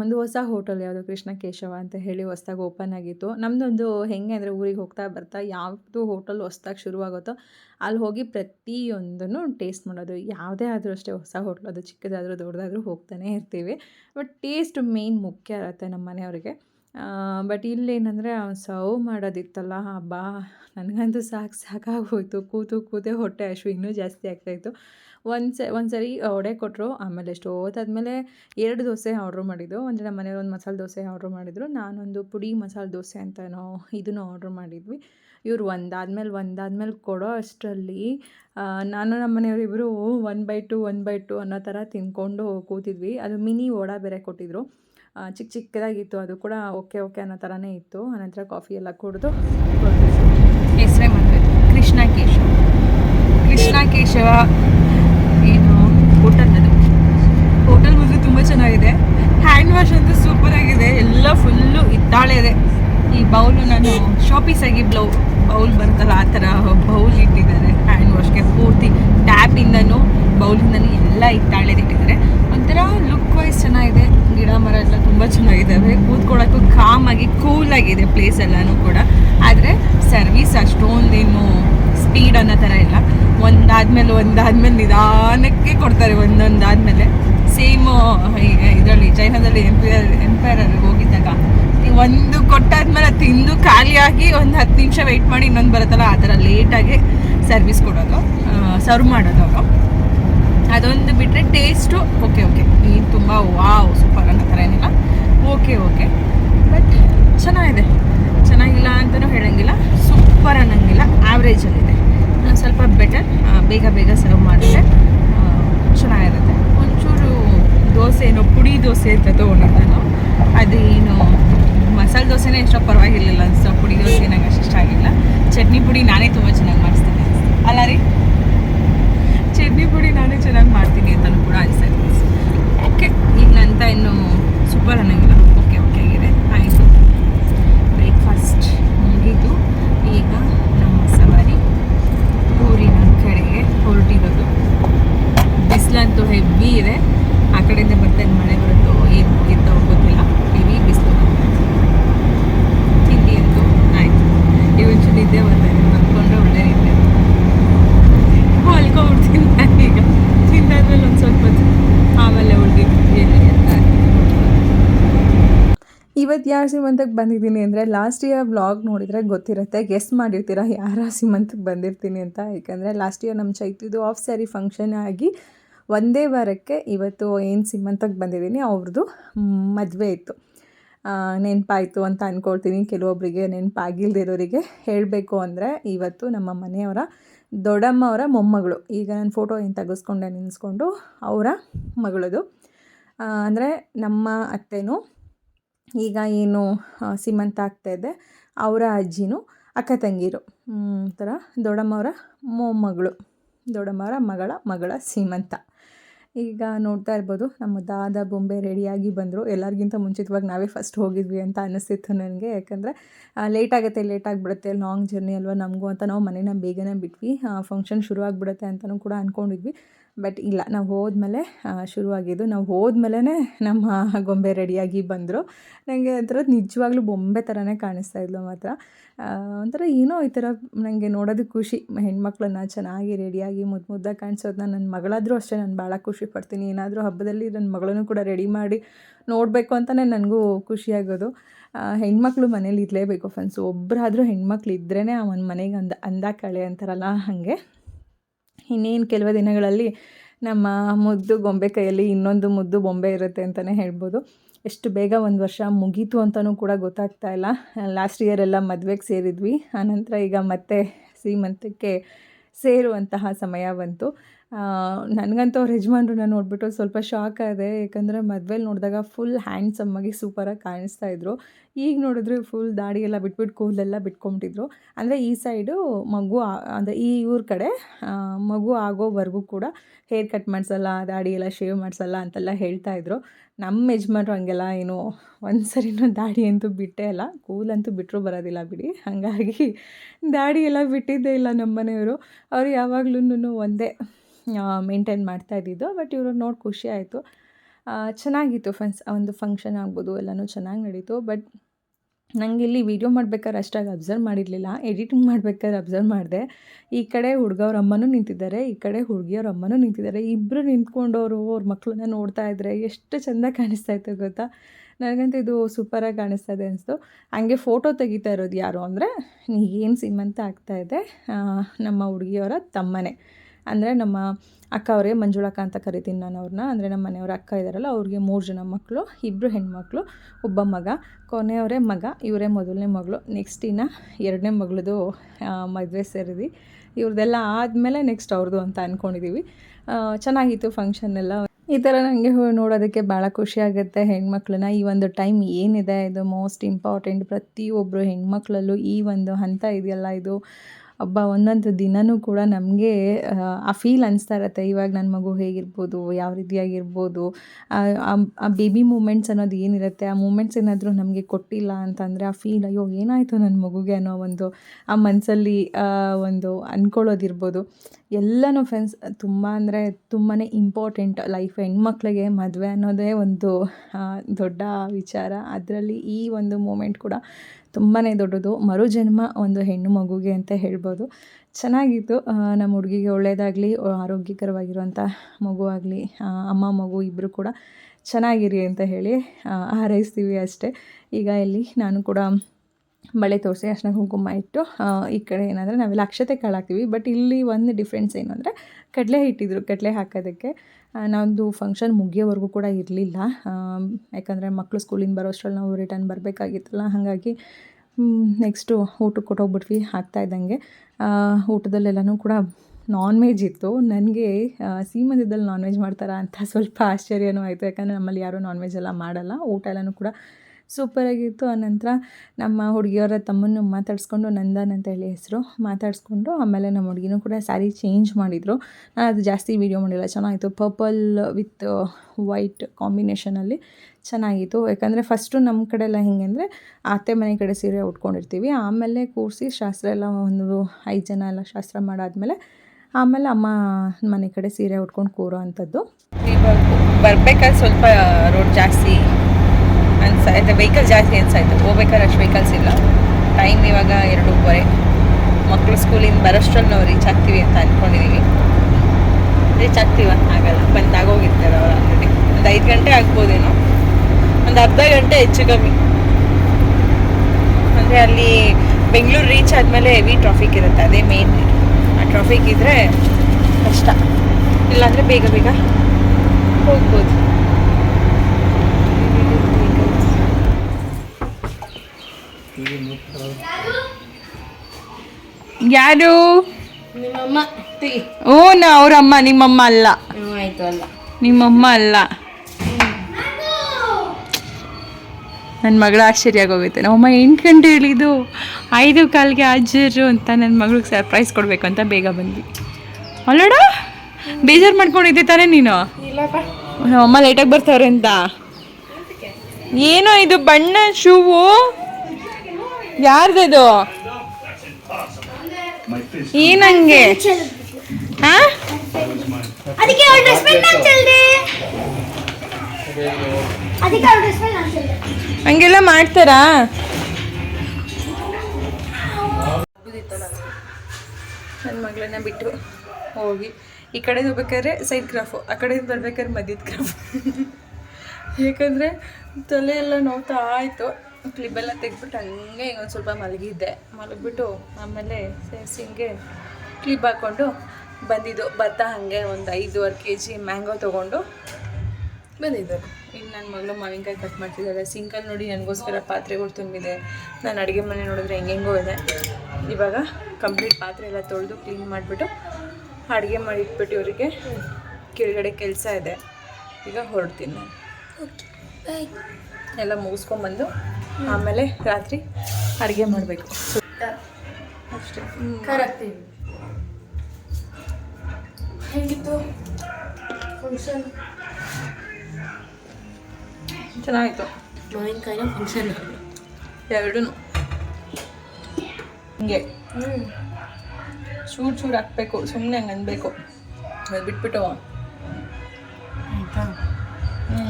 ಒಂದು ಹೊಸ ಹೋಟೆಲ್ ಯಾವುದು? ಕೃಷ್ಣ ಕೇಶವ ಅಂತ ಹೇಳಿ ಹೊಸ್ದಾಗಿ ಓಪನ್ ಆಗಿತ್ತು. ನಮ್ಮದೊಂದು ಹೆಂಗೆ ಅಂದರೆ ಊರಿಗೆ ಹೋಗ್ತಾ ಬರ್ತಾ ಯಾವುದು ಹೋಟೆಲ್ ಹೊಸ್ದಾಗಿ ಶುರುವಾಗುತ್ತೋ ಅಲ್ಲಿ ಹೋಗಿ ಪ್ರತಿಯೊಂದನ್ನು ಟೇಸ್ಟ್ ಮಾಡೋದು. ಯಾವುದೇ ಆದರೂ ಅಷ್ಟೇ ಹೊಸ ಹೋಟ್ಲ್, ಅದು ಚಿಕ್ಕದಾದರೂ ದೊಡ್ಡದಾದರೂ ಹೋಗ್ತಾನೆ ಇರ್ತೀವಿ. ಬಟ್ ಟೇಸ್ಟ್ ಮೇನ್ ಮುಖ್ಯ ಇರುತ್ತೆ ನಮ್ಮ ಮನೆಯವ್ರಿಗೆ. ಬಟ್ ಇಲ್ಲೇನಂದರೆ ಅವ್ನು ಸರ್ವ್ ಮಾಡೋದಿತ್ತಲ್ಲ, ಹಬ್ಬ. ನನಗಂತೂ ಸಾಕು ಸಾಕಾಗೋಯ್ತು. ಕೂತು ಕೂತೆ ಹೊಟ್ಟೆ ಹಶು ಇನ್ನೂ ಜಾಸ್ತಿ ಆಗ್ತಾಯಿತ್ತು ಒಂದು ಸ, ಒಂದು ಸರಿ ವಡೆ ಕೊಟ್ಟರು ಆಮೇಲೆ ಎಷ್ಟು ಹೊತ್ತಾದ್ಮೇಲೆ ಎರಡು ದೋಸೆ ಆರ್ಡ್ರ್ ಮಾಡಿದ್ದು ಅಂದರೆ ನಮ್ಮ ಮನೆಯವ್ರು ಒಂದು ಮಸಾಲೆ ದೋಸೆ ಆರ್ಡ್ರ್ ಮಾಡಿದರು. ನಾನೊಂದು ಪುಡಿ ಮಸಾಲೆ ದೋಸೆ ಅಂತನೋ ಇದನ್ನು ಆರ್ಡ್ರ್ ಮಾಡಿದ್ವಿ. ಇವ್ರು ಒಂದಾದ್ಮೇಲೆ ಒಂದಾದ್ಮೇಲೆ ಕೊಡೋ ಅಷ್ಟರಲ್ಲಿ ನಾನು ನಮ್ಮ ಮನೆಯವರಿಬ್ಬರು one by two, one by two ಅನ್ನೋ ಥರ ತಿನ್ಕೊಂಡು ಕೂತಿದ್ವಿ. ಅದು ಮಿನಿ ವಡ ಬೇರೆ ಕೊಟ್ಟಿದ್ರು. ಚಿಕ್ಕ ಚಿಕ್ಕದಾಗಿತ್ತು. ಅದು ಕೂಡ ಓಕೆ ಓಕೆ ಅನ್ನೋ ಥರನೇ ಇತ್ತು. ಆನಂತರ ಕಾಫಿ ಎಲ್ಲ ಕುಡಿದು ಹೆಸರೇ ಮಾಡಬೇಕು ಕೃಷ್ಣ ಕೇಶವ. ಕೃಷ್ಣ ಕೇಶವ ಏನು ಹೋಟೆಲ್ ಅದು ಹೋಟೆಲ್ ಬಂದು ತುಂಬ ಚೆನ್ನಾಗಿದೆ ಹ್ಯಾಂಡ್ ವಾಶ್ ಅಂತೂ ಸೂಪರ್ ಆಗಿದೆ ಎಲ್ಲ ಫುಲ್ಲು ಇತ್ತಾಳೆ ಇದೆ ಈ ಬೌಲು ನಾನು ಶಾಪೀಸಾಗಿ ಬ್ಲೌ ಬೌಲ್ ಬರ್ತಲ್ಲ ಆ ಥರ ಬೌಲ್ ಇಟ್ಟಿದ್ದಾರೆ ಹ್ಯಾಂಡ್ ವಾಶ್ಗೆ ಪೂರ್ತಿ ಟ್ಯಾಪಿಂದನೂ ಬೌಲಿಂದನೂ ಎಲ್ಲ ಇಟ್ಟಿದ್ದಾರೆ. ಒಂಥರ ಲುಕ್ ವೈಸ್ ಚೆನ್ನಾಗಿದೆ ಗಿಡ ಮರ ಎಲ್ಲ ತುಂಬ ಚೆನ್ನಾಗಿದ್ದಾವೆ ಕೂತ್ಕೊಳ್ಳೋಕ್ಕೂ ಕಾಮಾಗಿ ಕೂಲಾಗಿದೆ ಪ್ಲೇಸ್ ಎಲ್ಲನೂ ಕೂಡ. ಆದರೆ ಸರ್ವಿಸ್ ಅಷ್ಟೊಂದೇನು ಸ್ಪೀಡ್ ಅನ್ನೋ ಥರ ಇಲ್ಲ. ಒಂದಾದ್ಮೇಲೆ ಒಂದಾದ್ಮೇಲೆ ನಿಧಾನಕ್ಕೆ ಕೊಡ್ತಾರೆ. ಒಂದೊಂದಾದ್ಮೇಲೆ ಸೇಮ್ ಇದರಲ್ಲಿ ಚೈನಾದಲ್ಲಿ ಎಂಪೈರ್ ಎಂಪೈರಲ್ಲಿ ಹೋಗಿದ್ದಾಗ ಒಂದು ಕೊಟ್ಟಾದ್ಮೇಲೆ ತಿಂದು ಖಾಲಿಯಾಗಿ ಒಂದು ಹತ್ತು ನಿಮಿಷ ವೆಯ್ಟ್ ಮಾಡಿ ಇನ್ನೊಂದು ಬರುತ್ತಲ್ಲ, ಆ ಥರ ಲೇಟಾಗಿ ಸರ್ವಿಸ್ ಕೊಡೋದು ಸರ್ವ್ ಮಾಡೋದು ಅವರು. ಅದೊಂದು ಬಿಟ್ಟರೆ ಟೇಸ್ಟು ಓಕೆ ಓಕೆ ನೀನು ತುಂಬ ವಾವ್ ಸೂಪರ್ ಅನ್ನೋ ಥರ ಏನಿಲ್ಲ. ಓಕೆ ಓಕೆ ಬಟ್ ಚೆನ್ನಾಗಿದೆ. ಚೆನ್ನಾಗಿಲ್ಲ ಅಂತಲೂ ಹೇಳಂಗಿಲ್ಲ ಸೂಪರ್ ಅನ್ನಂಗಿಲ್ಲ ಆವ್ರೇಜಲ್ಲಿ ದೋಸೆ ಅಂತ ತೊಗೊಂಡಿದ್ದೆ ನಾನು ಅದೇನು ಮಸಾಲೆ ದೋಸೆನೇ ಎಷ್ಟೋ ಪರವಾಗಿರಲಿಲ್ಲ ಅನ್ಸೋ ಪುಡಿ ದೋಸೆ ನಂಗೆ ಅಷ್ಟು ಇಷ್ಟ ಆಗಿಲ್ಲ ಚಟ್ನಿ ಪುಡಿ ನಾನೇ ತುಂಬ ಚೆನ್ನಾಗಿ ಮಾಡಿಸ್ತೀನಿ ಅಲ್ಲ ರೀ ಚಟ್ನಿ ಪುಡಿ ನಾನೇ ಚೆನ್ನಾಗಿ ಮಾಡ್ತೀನಿ ಅಂತಲೂ ಕೂಡ ಅನಿಸ್ತೈತೆ ಓಕೆ ಈಗ ನಂತ ಇನ್ನು ಸೂಪರ್ ಅನ್ನಂಗಿಲ್ಲ ಓಕೆ ಓಕೆ ಆಗಿದೆ ಆಯಿತು ಬ್ರೇಕ್ಫಾಸ್ಟ್ ಮುಗೀತು ಈಗ ನಮ್ಮ ಸವಾರಿ ಊರಿನ ಕಡೆಗೆ ಹೊರಟಿರೋದು ಬಿಸಿಲಂತೂ ಹೆವಿ ಇದೆ ಆ ಕಡೆಯಿಂದ ಮತ್ತೆ ಮಳೆ ಬರುತ್ತೋ ಏನು ಮುಗಿತೋ ಗೊತ್ತಿಲ್ಲ ಹೆವಿ ಬಿಸಿಲು ತಿಂಡಿ ಅಂತೂ ಆಯಿತು ಇವತ್ತು ನಿದ್ದೆ ಬರ್ತಾ ಇದೆ ಮಲ್ಕೊಂಡ್ರೆ ಒಳ್ಳೆ ನಿದ್ದೆ ಮಲ್ಕೊಂಡ್ಬಿಡ್ತೀನಿ ನಾನೀಗ ತಿಂದಾದ್ಮೇಲೆ ಒಂದು ಸ್ವಲ್ಪ ಹೊತ್ತು ಆಮೇಲೆ ಉಳಿದಿದ್ದು ಎಲ್ಲಿ ಅಂತ ಇವತ್ತು ಯಾರು ಸೀಮಂತಕ್ಕೆ ಬಂದಿದ್ದೀನಿ ಅಂದರೆ ಲಾಸ್ಟ್ ಇಯರ್ ವ್ಲಾಗ್ ನೋಡಿದರೆ ಗೊತ್ತಿರುತ್ತೆ ಗೆಸ್ ಮಾಡಿರ್ತೀರ ಯಾರ ಸೀಮಂತಕ್ಕೆ ಬಂದಿರ್ತೀನಿ ಅಂತ. ಯಾಕಂದರೆ ಲಾಸ್ಟ್ ಇಯರ್ ನಮ್ಮ ಚೈತ್ಯದು ಆಫ್ ಸ್ಯಾರಿ ಫಂಕ್ಷನ್ ಆಗಿ ಒಂದೇ ವಾರಕ್ಕೆ ಇವತ್ತು ಏನು ಸೀಮಂತಕ್ಕೆ ಬಂದಿದ್ದೀನಿ ಅವ್ರದ್ದು ಮದುವೆ ಇತ್ತು. ನೆನಪಾಯಿತು ಅಂತ ಅಂದ್ಕೊಳ್ತೀನಿ ಕೆಲವೊಬ್ಬರಿಗೆ ನೆನಪಾಗಿಲ್ದಿರೋರಿಗೆ ಹೇಳಬೇಕು ಅಂದರೆ ಇವತ್ತು ನಮ್ಮ ಮನೆಯವರ ದೊಡ್ಡಮ್ಮ ಅವರ ಮೊಮ್ಮಗಳು. ಈಗ ನಾನು ಫೋಟೋ ಏನು ತೆಗೆಸ್ಕೊಂಡೆ, ನೆನೆಸ್ಕೊಂಡು ಅವರ ಮಗಳದು. ಅಂದರೆ ನಮ್ಮ ಅತ್ತೆನೂ ಈಗ ಏನು ಸೀಮಂತ ಇದೆ. ಅವರ ಅಜ್ಜಿನೂ ಅಕ್ಕ ತಂಗಿರು. ಒಂಥರ ಥರ ದೊಡ್ಡಮ್ಮವರ ಮೊಮ್ಮಗಳು. ದೊಡ್ಡಮ್ಮವರ ಮಗಳ ಮಗಳ ಸೀಮಂತ. ಈಗ ನೋಡ್ತಾ ಇರ್ಬೋದು, ನಮ್ಮ ದಾದ ಬೊಂಬೆ ರೆಡಿಯಾಗಿ ಬಂದರು. ಎಲ್ಲರಿಗಿಂತ ಮುಂಚಿತವಾಗಿ ನಾವೇ ಫಸ್ಟ್ ಹೋಗಿದ್ವಿ ಅಂತ ಅನ್ನಿಸ್ತಿತ್ತು ನನಗೆ. ಯಾಕಂದರೆ ಲೇಟ್ ಆಗುತ್ತೆ ಲೇಟ್ ಆಗಿಬಿಡುತ್ತೆ ಲಾಂಗ್ ಜರ್ನಿ ಅಲ್ವಾ ನಮಗೂ ಅಂತ ನಾವು ಮನೇನ ಬೇಗನೆ ಬಿಟ್ವಿ. ಫಂಕ್ಷನ್ ಶುರು ಆಗಿಬಿಡುತ್ತೆ ಅಂತಲೂ ಕೂಡ ಅಂದ್ಕೊಂಡಿದ್ವಿ ಬಟ್ ಇಲ್ಲ, ನಾವು ಹೋದ್ಮೇಲೆ ಶುರುವಾಗಿದ್ದು ನಾವು ಹೋದ್ಮೇಲೆ ನಮ್ಮ ಗೊಂಬೆ ರೆಡಿಯಾಗಿ ಬಂದರು. ನನಗೆ ಒಂಥರ ನಿಜವಾಗ್ಲೂ ಬೊಂಬೆ ಥರನೇ ಕಾಣಿಸ್ತಾ ಇದ್ಲು ಮಾತ್ರ. ಒಂಥರ ಏನೋ ಈ ಥರ ನನಗೆ ನೋಡೋದಕ್ಕೆ ಖುಷಿ. ಹೆಣ್ಮಕ್ಳನ್ನ ಚೆನ್ನಾಗಿ ರೆಡಿಯಾಗಿ ಮುದ್ದು ಮುದ್ದಾಗಿ ಕಾಣಿಸೋದನ್ನ ನನ್ನ ಮಗಳಾದರೂ ಅಷ್ಟೇ, ನಾನು ಭಾಳ ಖುಷಿ ಪಡ್ತೀನಿ. ಏನಾದರೂ ಹಬ್ಬದಲ್ಲಿ ನನ್ನ ಮಗಳನ್ನು ಕೂಡ ರೆಡಿ ಮಾಡಿ ನೋಡಬೇಕು ಅಂತಲೇ ನನಗೂ ಖುಷಿಯಾಗೋದು ಹೆಣ್ಮಕ್ಳು ಮನೇಲಿ ಇರಲೇಬೇಕು ಫ್ರೆಂಡ್ಸ್. ಒಬ್ಬರಾದರೂ ಹೆಣ್ಮಕ್ಳು ಇದ್ರೇ ಅವನ ಮನೆಗೆ ಅಂದ ಅಂದ ಕಳೆ ಅಂತಾರಲ್ಲ ಹಾಗೆ. ಇನ್ನೇನು ಕೆಲವು ದಿನಗಳಲ್ಲಿ ನಮ್ಮ ಮುದ್ದು ಗೊಂಬೆ ಕೈಯಲ್ಲಿ ಇನ್ನೊಂದು ಮುದ್ದು ಬೊಂಬೆ ಇರುತ್ತೆ ಅಂತಲೇ ಹೇಳ್ಬೋದು. ಎಷ್ಟು ಬೇಗ ಒಂದು ವರ್ಷ ಮುಗೀತು ಅಂತಲೂ ಕೂಡ ಗೊತ್ತಾಗ್ತಾ ಇಲ್ಲ. ಲಾಸ್ಟ್ ಇಯರ್ ಎಲ್ಲ ಮದುವೆಗೆ ಸೇರಿದ್ವಿ. ಆನಂತರ ಈಗ ಮತ್ತೆ ಸೀಮಂತಕ್ಕೆ ಸೇರುವಂತಹ ಸಮಯ ಬಂತು. ನನಗಂತೂ ಅವ್ರ ನಾನು ನೋಡಿಬಿಟ್ಟು ಸ್ವಲ್ಪ ಶಾಕ್ ಆದೆ. ಯಾಕಂದರೆ ಮದುವೆಲಿ ನೋಡಿದಾಗ ಫುಲ್ ಹ್ಯಾಂಡ್ಸಮ್ ಆಗಿ ಸೂಪರಾಗಿ ಕಾಣಿಸ್ತಾ ಇದ್ರು. ಈಗ ನೋಡಿದ್ರೆ ಫುಲ್ ದಾಡಿಯೆಲ್ಲ ಬಿಟ್ಬಿಟ್ಟು ಕೂದಲೆಲ್ಲ ಬಿಟ್ಕೊಂಬಿಟ್ಟಿದ್ರು. ಅಂದರೆ ಈ ಸೈಡು ಮಗು ಅಂದರೆ ಈ ಊರ ಕಡೆ ಮಗು ಆಗೋವರೆಗೂ ಕೂಡ ಹೇರ್ ಕಟ್ ಮಾಡಿಸಲ್ಲ ದಾಡಿಯೆಲ್ಲ ಶೇವ್ ಮಾಡಿಸಲ್ಲ ಅಂತೆಲ್ಲ ಹೇಳ್ತಾ ಇದ್ರು. ನಮ್ಮ ಯಜಮಾನ್ರು ಹಂಗೆಲ್ಲ ಏನು ಒಂದು ಸರಿನೂ ದಾಡಿ ಅಂತೂ ಬಿಟ್ಟೇ ಇಲ್ಲ ಕೂಲಂತೂ ಬಿಟ್ಟರು ಬರೋದಿಲ್ಲ ಬಿಡಿ. ಹಾಗಾಗಿ ದಾಡಿ ಎಲ್ಲ ಬಿಟ್ಟಿದ್ದೇ ಇಲ್ಲ ನಮ್ಮ ಮನೆಯವರು. ಅವ್ರು ಯಾವಾಗ್ಲೂ ಒಂದೇ ಮೇಂಟೈನ್ ಮಾಡ್ತಾ ಇದ್ದಿದ್ದು ಬಟ್ ಇವರು ನೋಡಿ ಖುಷಿ ಆಯಿತು. ಚೆನ್ನಾಗಿತ್ತು ಫ್ರೆಂಡ್ಸ್ ಒಂದು ಫಂಕ್ಷನ್ ಆಗ್ಬೋದು, ಎಲ್ಲನೂ ಚೆನ್ನಾಗಿ ನಡೀತು ಬಟ್ ನನಗೆ ಇಲ್ಲಿ ವೀಡಿಯೋ ಮಾಡ್ಬೇಕಾದ್ರೆ ಅಷ್ಟಾಗಿ ಅಬ್ಸರ್ವ್ ಮಾಡಿರಲಿಲ್ಲ. ಎಡಿಟಿಂಗ್ ಮಾಡ್ಬೇಕಾದ್ರೆ ಅಬ್ಸರ್ವ್ ಮಾಡಿದೆ. ಈ ಕಡೆ ಹುಡುಗವ್ರ ಅಮ್ಮನೂ ನಿಂತಿದ್ದಾರೆ, ಈ ಕಡೆ ಹುಡುಗಿಯವ್ರ ಅಮ್ಮನೂ ನಿಂತಿದ್ದಾರೆ. ಇಬ್ಬರು ನಿಂತ್ಕೊಂಡವರು ಅವ್ರ ಮಕ್ಕಳನ್ನ ನೋಡ್ತಾ ಇದ್ದರೆ ಎಷ್ಟು ಚೆಂದ ಕಾಣಿಸ್ತಾ ಇತ್ತು ಗೊತ್ತಾ? ನನಗಂತೂ ಇದು ಸೂಪರಾಗಿ ಕಾಣಿಸ್ತಾ ಇದೆ ಅನಿಸ್ತು. ಹಂಗೆ ಫೋಟೋ ತೆಗಿತಾ ಇರೋದು ಯಾರು ಅಂದರೆ ಏನು ಸಿಮ್ ಆಗ್ತಾ ಇದೆ ನಮ್ಮ ಹುಡುಗಿಯವರ ತಮ್ಮನೇ. ಅಂದರೆ ನಮ್ಮ ಅಕ್ಕ ಅವರೇ ಮಂಜುಳಕ್ಕ ಅಂತ ಕರಿತೀನಿ ನಾನು ಅವ್ರನ್ನ. ಅಂದರೆ ನಮ್ಮ ಮನೆಯವರ ಅಕ್ಕ ಇದ್ದಾರಲ್ಲ ಅವ್ರಿಗೆ ಮೂರು ಜನ ಮಕ್ಕಳು ಇಬ್ಬರು ಹೆಣ್ಮಕ್ಳು, ಒಬ್ಬ ಮಗ, ಕೊನೆಯವರೇ ಮಗ, ಇವರೇ ಮೊದಲನೇ ಮಗಳು ನೆಕ್ಸ್ಟ್ ಇನ್ನು ಎರಡನೇ ಮಗಳದು ಮದುವೆ ಸೇರಿದ್ವಿ. ಇವ್ರದ್ದೆಲ್ಲ ಆದಮೇಲೆ ನೆಕ್ಸ್ಟ್ ಅವ್ರದ್ದು ಅಂತ ಅಂದ್ಕೊಂಡಿದ್ದೀವಿ ಚೆನ್ನಾಗಿತ್ತು ಫಂಕ್ಷನ್ ಎಲ್ಲ. ಈ ಥರ ನನಗೆ ನೋಡೋದಕ್ಕೆ ಭಾಳ ಖುಷಿಯಾಗುತ್ತೆ ಹೆಣ್ಮಕ್ಳನ್ನ. ಈ ಒಂದು ಟೈಮ್ ಏನಿದೆ, ಇದು ಮೋಸ್ಟ್ ಇಂಪಾರ್ಟೆಂಟ್ ಪ್ರತಿಯೊಬ್ಬರು ಹೆಣ್ಮಕ್ಳಲ್ಲೂ ಈ ಒಂದು ಹಂತ ಇದೆಯಲ್ಲ, ಇದು ಹಬ್ಬ ಒಂದೊಂದು ದಿನವೂ ಕೂಡ ನಮಗೆ, ಆ ಫೀಲ್ ಅನಿಸ್ತಾ ಇರುತ್ತೆ. ಇವಾಗ ನನ್ನ ಮಗು ಹೇಗಿರ್ಬೋದು, ಯಾವ ರೀತಿಯಾಗಿರ್ಬೋದು ಆ ಬೇಬಿ ಮೂಮೆಂಟ್ಸ್ ಅನ್ನೋದು ಏನಿರುತ್ತೆ, ಆ ಮೂಮೆಂಟ್ಸ್ ಏನಾದರೂ ನಮಗೆ ಕೊಟ್ಟಿಲ್ಲ ಅಂತಂದರೆ ಆ ಫೀಲ್ ಅಯ್ಯೋ, ಏನಾಯಿತು ನನ್ನ ಮಗುಗೆ ಅನ್ನೋ ಒಂದು, ಆ ಮನಸ್ಸಲ್ಲಿ ಒಂದು ಅಂದ್ಕೊಳ್ಳೋದಿರ್ಬೋದು ಎಲ್ಲನೂ ಫ್ರೆಂಡ್ಸ್ ತುಂಬ ಅಂದರೆ ತುಂಬಾ ಇಂಪಾರ್ಟೆಂಟ್ ಲೈಫ್ ಹೆಣ್ಮಕ್ಳಿಗೆ ಮದುವೆ ಅನ್ನೋದೇ ಒಂದು ದೊಡ್ಡ ವಿಚಾರ. ಅದರಲ್ಲಿ ಈ ಒಂದು ಮೂಮೆಂಟ್ ಕೂಡ ತುಂಬಾ ದೊಡ್ಡದು. ಮರುಜನ್ಮ ಒಂದು ಹೆಣ್ಣು ಮಗುಗೆ ಅಂತ ಹೇಳ್ಬೋದು. ಚೆನ್ನಾಗಿತ್ತು. ನಮ್ಮ ಹುಡುಗಿಗೆ ಒಳ್ಳೆಯದಾಗಲಿ ಆರೋಗ್ಯಕರವಾಗಿರುವಂಥ ಮಗು ಆಗಲಿ ಅಮ್ಮ ಮಗು ಇಬ್ಬರು ಕೂಡ ಚೆನ್ನಾಗಿರಿ ಅಂತ ಹೇಳಿ ಹಾರೈಸ್ತೀವಿ ಅಷ್ಟೇ. ಈಗ ಇಲ್ಲಿ ನಾನು ಕೂಡ ಬಳೆ ತೋರಿಸಿ ಅರ್ಶಿನ ಕುಂಕುಮ ಇಟ್ಟು ಈ ಕಡೆ ಏನಂದರೆ ನಾವೆಲ್ಲ ಅಕ್ಷತೆ ಕಾಳು ಹಾಕ್ತೀವಿ ಬಟ್ ಇಲ್ಲಿ ಒಂದು ಡಿಫ್ರೆನ್ಸ್ ಏನು ಅಂದರೆ, ಕಡಲೆ ಇಟ್ಟಿದ್ರು ಕಡಲೆ ಹಾಕೋದಕ್ಕೆ ನಾವೊಂದು ಫಂಕ್ಷನ್ ಮುಗಿಯೋವರೆಗೂ ಕೂಡ ಇರಲಿಲ್ಲ. ಯಾಕಂದರೆ ಮಕ್ಕಳು ಸ್ಕೂಲಿಂದ ಬರೋ ಅಷ್ಟರಲ್ಲಿ ನಾವು ರಿಟರ್ನ್ ಬರಬೇಕಾಗಿತ್ತಲ್ಲ, ಹಾಗಾಗಿ ನೆಕ್ಸ್ಟು ಊಟಕ್ಕೆ ಕೊಟ್ಟೋಗ್ಬಿಟ್ವಿ ಹಾಕ್ತಾ ಇದ್ದಂಗೆ. ಊಟದಲ್ಲೆಲ್ಲನೂ ಕೂಡ ನಾನ್ ವೆಜ್ ಇತ್ತು. ನನಗೆ ಸೀಮಂತದಲ್ಲಿ ನಾನ್ ವೆಜ್ ಮಾಡ್ತಾರಾ ಅಂತ ಸ್ವಲ್ಪ ಆಶ್ಚರ್ಯನೂ ಆಯಿತು. ಯಾಕಂದರೆ ನಮ್ಮಲ್ಲಿ ಯಾರೂ ನಾನ್ ವೆಜ್ ಎಲ್ಲ ಮಾಡಲ್ಲ. ಊಟ ಎಲ್ಲನೂ ಕೂಡ ಸೂಪರಾಗಿತ್ತು ಆನಂತರ ನಮ್ಮ ಹುಡುಗಿಯವರ ತಮ್ಮನ್ನು ಮಾತಾಡಿಸ್ಕೊಂಡು ನಂದನ್ ಅಂತ ಹೇಳಿ ಹೆಸರು ಮಾತಾಡಿಸ್ಕೊಂಡು ಆಮೇಲೆ ನಮ್ಮ ಹುಡುಗಿನೂ ಕೂಡ ಸ್ಯಾರಿ ಚೇಂಜ್ ಮಾಡಿದರು. ನಾನು ಅದು ಜಾಸ್ತಿ ವೀಡಿಯೋ ಮಾಡಿಲ್ಲ. ಚೆನ್ನಾಗಿತ್ತು. ಪರ್ಪಲ್ ವಿತ್ ವೈಟ್ ಕಾಂಬಿನೇಷನಲ್ಲಿ ಚೆನ್ನಾಗಿತ್ತು. ಯಾಕಂದರೆ ಫಸ್ಟು ನಮ್ಮ ಕಡೆ ಎಲ್ಲ ಹೆಂಗೆ ಅಂದರೆ ಅತ್ತೆ ಮನೆ ಕಡೆ ಸೀರೆ ಉಟ್ಕೊಂಡಿರ್ತೀವಿ. ಆಮೇಲೆ ಕೂರಿಸಿ ಶಾಸ್ತ್ರ ಎಲ್ಲ ಒಂದು ಐದು ಜನ ಎಲ್ಲ ಶಾಸ್ತ್ರ ಮಾಡಾದಮೇಲೆ ಆಮೇಲೆ ಅಮ್ಮ ಮನೆ ಕಡೆ ಸೀರೆ ಉಟ್ಕೊಂಡು ಕೂರೋ ಅಂಥದ್ದು ಬರ್ಬೇಕಾದ್ರೆ ಸ್ವಲ್ಪ ರೋಡ್ ಜಾಸ್ತಿ ಅನ್ಸಾಯ್ತು ವೆಹಿಕಲ್ ಜಾಸ್ತಿ ಅನ್ಸಾಯ್ತು ಹೋಗ್ಬೇಕಾದ್ರೆ ಅಷ್ಟು ವೆಹಿಕಲ್ಸ್ ಇಲ್ಲ. ಟೈಮ್ ಇವಾಗ ಎರಡೂವರೆ. ಮಕ್ಕಳು ಸ್ಕೂಲಿಂದ ಬರೋಷ್ಟ್ರಲ್ಲಿ ನಾವು ರೀಚ್ ಆಗ್ತೀವಿ ಅಂತ ಅಂದ್ಕೊಂಡಿದ್ದೀವಿ ರೀಚ್ ಆಗ್ತೀವ ಆಗಲ್ಲ ಬಂದು ಆಗೋಗಿರ್ತಾರೆ ಅವ್ರು ಆಲ್ರೆಡಿ ಒಂದು ಐದು ಗಂಟೆ ಆಗ್ಬೋದೇನೋ? ಒಂದು ಅರ್ಧ ಗಂಟೆ ಹೆಚ್ಚು ಕಮ್ಮಿ. ಅಂದರೆ ಅಲ್ಲಿ ಬೆಂಗಳೂರು ರೀಚ್ ಆದಮೇಲೆ ಹೆವಿ ಟ್ರಾಫಿಕ್ ಇರುತ್ತೆ. ಅದೇ ಮೇನ್ ಆ ಟ್ರಾಫಿಕ್ ಇದ್ದರೆ ಕಷ್ಟ. ಇಲ್ಲಾಂದರೆ ಬೇಗ ಬೇಗ ಹೋಗ್ಬೋದು. ಯಾರು? ನಿಮ್ಮಮ್ಮ ಓ ನಾ ಅವ್ರಮ್ಮ ನಿಮ್ಮಮ್ಮ ಅಲ್ಲ. ಆಯ್ತು ಅಲ್ಲ. ನಿಮ್ಮಮ್ಮ ಅಲ್ಲ. ನನ್ನ ಮಗಳು ಆಶ್ಚರ್ಯ ಆಗೋಗುತ್ತೆ. ನಮ್ಮಮ್ಮ ಎಂಟು ಗಂಟೆ ಹೇಳಿದ್ದು ಐದು ಕಾಲಿಗೆ ಅಜ್ಜರು ಅಂತ ನನ್ನ ಮಗಳಿಗೆ ಸರ್ಪ್ರೈಸ್ ಕೊಡಬೇಕು ಅಂತ ಬೇಗ ಬಂದ್ವಿ. ಅಲ್ಲೋಡ ಬೇಜಾರು ಮಾಡ್ಕೊಂಡಿದ್ದೆ ತಾನೇ ನೀನು? ನಮ್ಮಮ್ಮ ಲೇಟಾಗಿ ಬರ್ತಾವ್ರೆ ಅಂತ. ಏನೋ ಇದು ಬಣ್ಣ ಶೂವು? ಯಾರ್ದದು ಏನಂಗೆ ಹಾ? ಅದಕ್ಕೆ ಅವ್ರ ಡ್ರೆಸ್ ಮೇಲೆ ನಾನು ಚೆಲ್ದೆ. ಅದಕ್ಕೆ ಅವ್ರ ಡ್ರೆಸ್ ಮೇಲೆ ನಾನು ಚೆಲ್ದೆ. ಹಂಗೆಲ್ಲ ಮಾಡ್ತಾರಾ? ನನ್ನ ಮಗಳನ್ನ ಬಿಟ್ಟು ಹೋಗಿ. ಈ ಕಡೆ ಹೋಗ್ಬೇಕಾದ್ರೆ ಸೈಡ್ ಕ್ರಾಫು ಆ ಕಡೆಯಿಂದ ಬರ್ಬೇಕಾದ್ರೆ ಮಧ್ಯದ ಕ್ರಾಫು [laughs] ಯಾಕಂದರೆ ತಲೆ ಎಲ್ಲ ನೋವ್ತಾ ಆಯಿತು. ಕ್ಲಿಬೆಲ್ಲ ತೆಗ್ದ್ಬಿಟ್ಟು ಹಂಗೆ ಈಗ ಒಂದು ಸ್ವಲ್ಪ ಮಲಗಿದ್ದೆ ಮಲಗಿಬಿಟ್ಟು ಆಮೇಲೆ ಸೇರಿಸಿ ಹಿಂಗೆ ಕ್ಲಿಪ್ ಹಾಕ್ಕೊಂಡು ಬಂದಿದ್ದು. ಭತ್ತ ಹಾಗೆ ಒಂದು ಐದೂವರೆ ಕೆ ಜಿ ಮ್ಯಾಂಗೋ ತೊಗೊಂಡು ಬಂದಿದ್ದು. ಇನ್ನು ನನ್ನ ಮಗಳು ಮಾವಿನಕಾಯಿ ಕಟ್ ಮಾಡ್ತಿದ್ದಾರೆ ಸಿಂಕಲ್ಲಿ ನೋಡಿ ನನಗೋಸ್ಕರ ಪಾತ್ರೆಗಳು ತುಂಬಿದೆ. ನಾನು ಅಡುಗೆ ಮನೆ ನೋಡಿದ್ರೆ ಹೆಂಗೆಂಗೋ ಇದೆ. ಇವಾಗ ಕಂಪ್ಲೀಟ್ ಪಾತ್ರೆ ಎಲ್ಲ ತೊಳೆದು ಕ್ಲೀನ್ ಮಾಡಿಬಿಟ್ಟು ಅಡುಗೆ ಮಾಡಿ ಇಟ್ಬಿಟ್ಟು ಇವರಿಗೆ ಕೆಳಗಡೆ ಕೆಲಸ ಇದೆ. ಈಗ ಹೊರಡ್ತೀನಿ ನಾನು. ಎಲ್ಲ ಮುಗಿಸ್ಕೊಂಬಂದು ಆಮೇಲೆ ರಾತ್ರಿ ಅಡುಗೆ ಮಾಡಬೇಕು. ಅಷ್ಟೇ. ಹೇಗಿತ್ತು ಫಂಕ್ಷನ್ ಚೆನ್ನಾಗಿತ್ತು. ಮಾವಿನಕಾಯಿನ ಫಂಕ್ಷನ್ ಎರಡೂ ಹಿಂಗೆ. ಹ್ಞೂ ಚೂರು ಚೂರು ಹಾಕ್ಬೇಕು ಸುಮ್ಮನೆ ಹಂಗೆ ಅನ್ಬೇಕು. ಅದು ಬಿಟ್ಬಿಟ್ಟು. ಆಯ್ತಾ? ಹ್ಞೂ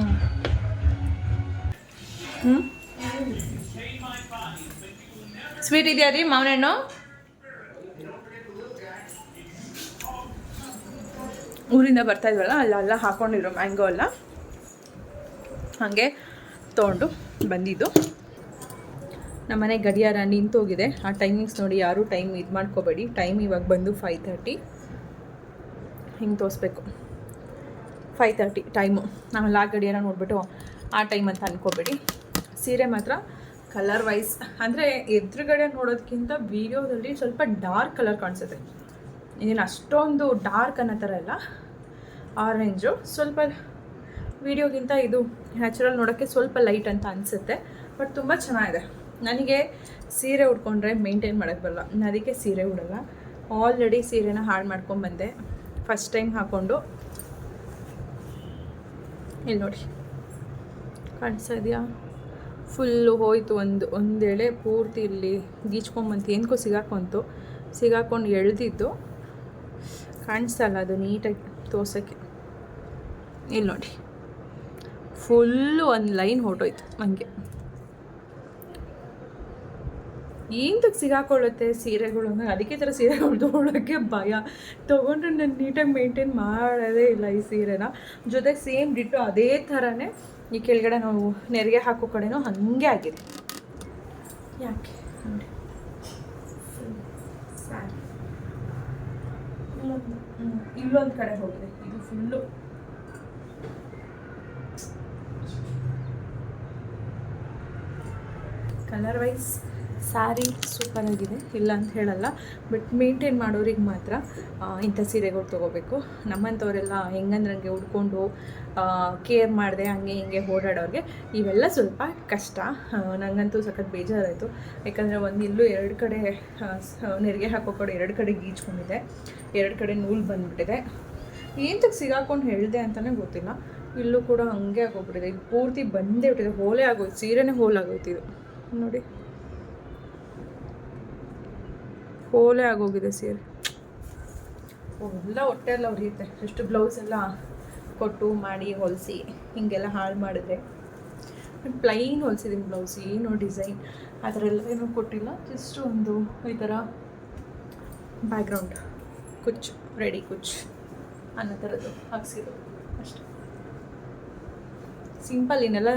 ಹ್ಞೂ ಸ್ವೀಟ್ ಇದೆಯಾ ರೀ ಮಾವಿನ ಹಣ್ಣು? ಊರಿಂದ ಬರ್ತಾ ಇದ್ವಲ್ಲ ಅಲ್ಲೆಲ್ಲ ಹಾಕೊಂಡಿರೋ ಮ್ಯಾಂಗೋ ಎಲ್ಲ. ಹಾಗೆ ತೊಗೊಂಡು ಬಂದಿದ್ದು. ನಮ್ಮನೆ ಗಡಿಯಾರ ನಿಂತೋಗಿದೆ. ಆ ಟೈಮಿಂಗ್ಸ್ ನೋಡಿ ಯಾರೂ ಟೈಮ್ ಇದು ಮಾಡ್ಕೋಬೇಡಿ. ಟೈಮ್ ಇವಾಗ ಬಂದು ಫೈವ್ ತರ್ಟಿ ಹಿಂಗೆ ತೋರಿಸ್ಬೇಕು. ಫೈವ್ ತರ್ಟಿ ಟೈಮು ಆಮೇಲೆ ಆ ಗಡಿಯಾರ ನೋಡಿಬಿಟ್ಟು ಆ ಟೈಮ್ ಅಂತ ಅನ್ಕೋಬೇಡಿ. ಸೀರೆ ಮಾತ್ರ ಕಲರ್ ವೈಸ್ ಅಂದರೆ ಎದುರುಗಡೆ ನೋಡೋದಕ್ಕಿಂತ ವೀಡಿಯೋದಲ್ಲಿ ಸ್ವಲ್ಪ ಡಾರ್ಕ್ ಕಲರ್ ಕಾಣಿಸುತ್ತೆ. ಇನ್ನೇನು ಅಷ್ಟೊಂದು ಡಾರ್ಕ್ ಅನ್ನೋ ಥರ ಇಲ್ಲ. ಆರೆಂಜು ಸ್ವಲ್ಪ ವಿಡಿಯೋಗಿಂತ ಇದು ನ್ಯಾಚುರಲ್ ನೋಡೋಕ್ಕೆ ಸ್ವಲ್ಪ ಲೈಟ್ ಅಂತ ಅನಿಸುತ್ತೆ. ಬಟ್ ತುಂಬ ಚೆನ್ನಾಗಿದೆ. ನನಗೆ ಸೀರೆ ಉಟ್ಕೊಂಡ್ರೆ ಮೇಂಟೈನ್ ಮಾಡೋಕ್ಕೆ ಬರಲ್ಲ. ನಾನು ಅದಕ್ಕೆ ಸೀರೆ ಉಡಲ್ಲ. ಆಲ್ರೆಡಿ ಸೀರೆನ ಹಾಳು ಮಾಡ್ಕೊಂಡ್ಬಂದೆ ಫಸ್ಟ್ ಟೈಮ್ ಹಾಕ್ಕೊಂಡು ಇಲ್ಲಿ ನೋಡಿ. ಕಾಣಿಸ್ತಾ ಇದೆಯಾ? ಫುಲ್ಲು ಹೋಯಿತು ಒಂದು ಒಂದೆಳೆ ಪೂರ್ತಿ ಇಲ್ಲಿ ಗೀಚ್ಕೊಂಬಂತು. ಏನಕ್ಕೋ ಸಿಗಾಕೊಂತು. ಸಿಗಾಕೊಂಡು ಎಳ್ದಿದ್ದು. ಕಾಣಿಸಲ್ಲ ಅದು ನೀಟಾಗಿ ತೋರ್ಸೋಕ್ಕೆ. ಇಲ್ಲಿ ನೋಡಿ. ಫುಲ್ಲು ಒಂದು ಲೈನ್ ಹೊರ್ಟೋಯ್ತು ಹಂಗೆ. ಏನಕ್ಕೆ ಸಿಗಾಕೊಳ್ಳುತ್ತೆ ಸೀರೆಗಳು? ಅದಕ್ಕೆ ಥರ ಸೀರೆಗಳು ತೊಗೊಳೋಕ್ಕೆ ಭಯ. ತೊಗೊಂಡ್ರೆ ನಾನು ನೀಟಾಗಿ ಮೇಂಟೈನ್ ಮಾಡೋದೇ ಇಲ್ಲ ಈ ಸೀರೆನ. ಜೊತೆಗೆ ಸೇಮ್ ಡಿಟ್ಟು ಅದೇ ಥರನೇ ಈ ಕೆಳಗಡೆ ನಾವು ನೆರಿಗೆ ಹಾಕೋ ಕಡೆನೂ ಹಾಗೆ ಆಗಿದೆ. ಯಾಕೆ? ಇಲ್ಲೊಂದು ಕಡೆ ಹೋಗಿದೆ. ಇದು ಫುಲ್ಲು. ಕಲರ್ ವೈಸ್ ಸ್ಯಾರಿ ಸೂಪರಾಗಿದೆ, ಇಲ್ಲ ಅಂತ ಹೇಳಲ್ಲ. ಬಟ್ ಮೇಂಟೈನ್ ಮಾಡೋರಿಗೆ ಮಾತ್ರ ಇಂಥ ಸೀರೆಗಳು ತೊಗೋಬೇಕು. ನಮ್ಮಂಥವರೆಲ್ಲ ಹೆಂಗಂದ್ರಂಗೆ ಉಡ್ಕೊಂಡು ಕೇರ್ ಮಾಡಿದೆ ಹಂಗೆ ಹಿಂಗೆ ಓಡಾಡೋರಿಗೆ ಇವೆಲ್ಲ ಸ್ವಲ್ಪ ಕಷ್ಟ. ನನಗಂತೂ ಸಖತ್ ಬೇಜಾರಾಯಿತು. ಯಾಕಂದರೆ ಒಂದು ಇಲ್ಲೂ ಎರಡು ಕಡೆ ನೆರಿಗೆ ಹಾಕೋ ಕಡೆ ಎರಡು ಕಡೆ ಗೀಚ್ಕೊಂಡಿದೆ. ಎರಡು ಕಡೆ ನೂಲು ಬಂದುಬಿಟ್ಟಿದೆ. ಏನಕ್ಕೆ ಸಿಗಾಕೊಂಡು ಹೇಳಿದೆ ಅಂತಲೇ ಗೊತ್ತಿಲ್ಲ. ಇಲ್ಲೂ ಕೂಡ ಹಂಗೆ ಆಗೋಗ್ಬಿಟ್ಟಿದೆ. ಪೂರ್ತಿ ಬಂದೇ ಬಿಟ್ಟಿದೆ. ಹೋಲೇ ಆಗೋಯ್ತು. ಸೀರೆನೇ ಹೋಲ್ ಆಗೋಯ್ತು ಇದು. ನೋಡಿ. ಹೋಲೇ ಆಗೋಗಿದೆ ಸೀರೆ. ಎಲ್ಲ ಹೊಟ್ಟೆ ಎಲ್ಲ ಉರಿಯುತ್ತೆ. ಎಷ್ಟು ಬ್ಲೌಸ್ ಎಲ್ಲ ಕೊಟ್ಟು ಮಾಡಿ ಹೊಲಿಸಿ, ಹೀಗೆಲ್ಲ ಹಾಳು ಮಾಡಿದ್ರೆ. ಪ್ಲೈನ್ ಹೊಲಿಸಿದ್ದೀನಿ ಬ್ಲೌಸ್ ಏನು ಡಿಸೈನ್ ಆ ಥರ ಎಲ್ಲ ಏನೂ ಕೊಟ್ಟಿಲ್ಲ. ಜಸ್ಟ್ ಒಂದು ಈ ಥರ ಬ್ಯಾಕ್ಗ್ರೌಂಡ್ ಕುಚ್ ರೆಡಿ ಕುಚ್ ಅನ್ನೋ ಥರದ್ದು ಹಾಕ್ಸಿರೋದು. ಸಿಂಪಲ್ ಇನ್ನೆಲ್ಲ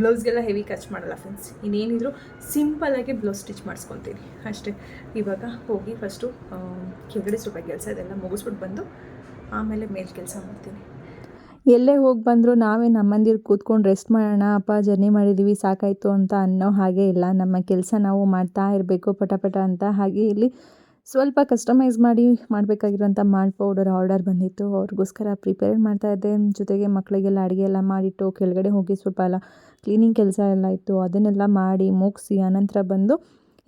ಬ್ಲೌಸ್ಗೆಲ್ಲ ಹೆವಿ ಖರ್ಚು ಮಾಡಲ್ಲ ಫ್ರೆಂಡ್ಸ್ ಇನ್ನೇನಿದ್ರು ಸಿಂಪಲ್ಲಾಗಿ ಬ್ಲೌಸ್ ಸ್ಟಿಚ್ ಮಾಡಿಸ್ಕೊತೀನಿ ಅಷ್ಟೇ. ಇವಾಗ ಹೋಗಿ ಫಸ್ಟು ಕೆಳಗಡೆ ಸ್ವಲ್ಪ ಕೆಲಸ ಇದೆಲ್ಲ ಮುಗಿಸ್ಬಿಟ್ಟು ಬಂದು ಆಮೇಲೆ ಮೇಲೆ ಕೆಲಸ ಮಾಡ್ತೀನಿ. ಎಲ್ಲೇ ಹೋಗಿ ಬಂದರೂ ನಾವೇ ನಮ್ಮಂದಿರು ಕೂತ್ಕೊಂಡು ರೆಸ್ಟ್ ಮಾಡೋಣ, ಅಪ್ಪ ಜರ್ನಿ ಮಾಡಿದ್ದೀವಿ ಸಾಕಾಯಿತು ಅಂತ ಅನ್ನೋ ಹಾಗೆ ಇಲ್ಲ. ನಮ್ಮ ಕೆಲಸ ನಾವು ಮಾಡ್ತಾ ಇರಬೇಕು ಪಟ ಪಟ ಅಂತ ಹಾಗೆ ಇಲ್ಲಿ ಸ್ವಲ್ಪ ಕಸ್ಟಮೈಸ್ ಮಾಡಿ ಮಾಡಬೇಕಾಗಿರುವಂಥ ಮಾಲ್ ಪೌಡರ್ ಆರ್ಡರ್ ಬಂದಿತ್ತು. ಅವ್ರಿಗೋಸ್ಕರ ಪ್ರಿಪೇರ್ ಮಾಡ್ತಾ ಇದ್ದೆ. ಜೊತೆಗೆ ಮಕ್ಕಳಿಗೆಲ್ಲ ಅಡುಗೆ ಎಲ್ಲ ಮಾಡಿಟ್ಟು ಕೆಳಗಡೆ ಹೋಗಿ ಸ್ವಲ್ಪ ಎಲ್ಲ ಕ್ಲೀನಿಂಗ್ ಕೆಲಸ ಎಲ್ಲ ಇತ್ತು. ಅದನ್ನೆಲ್ಲ ಮಾಡಿ ಮುಗಿಸಿ, ಆನಂತರ ಬಂದು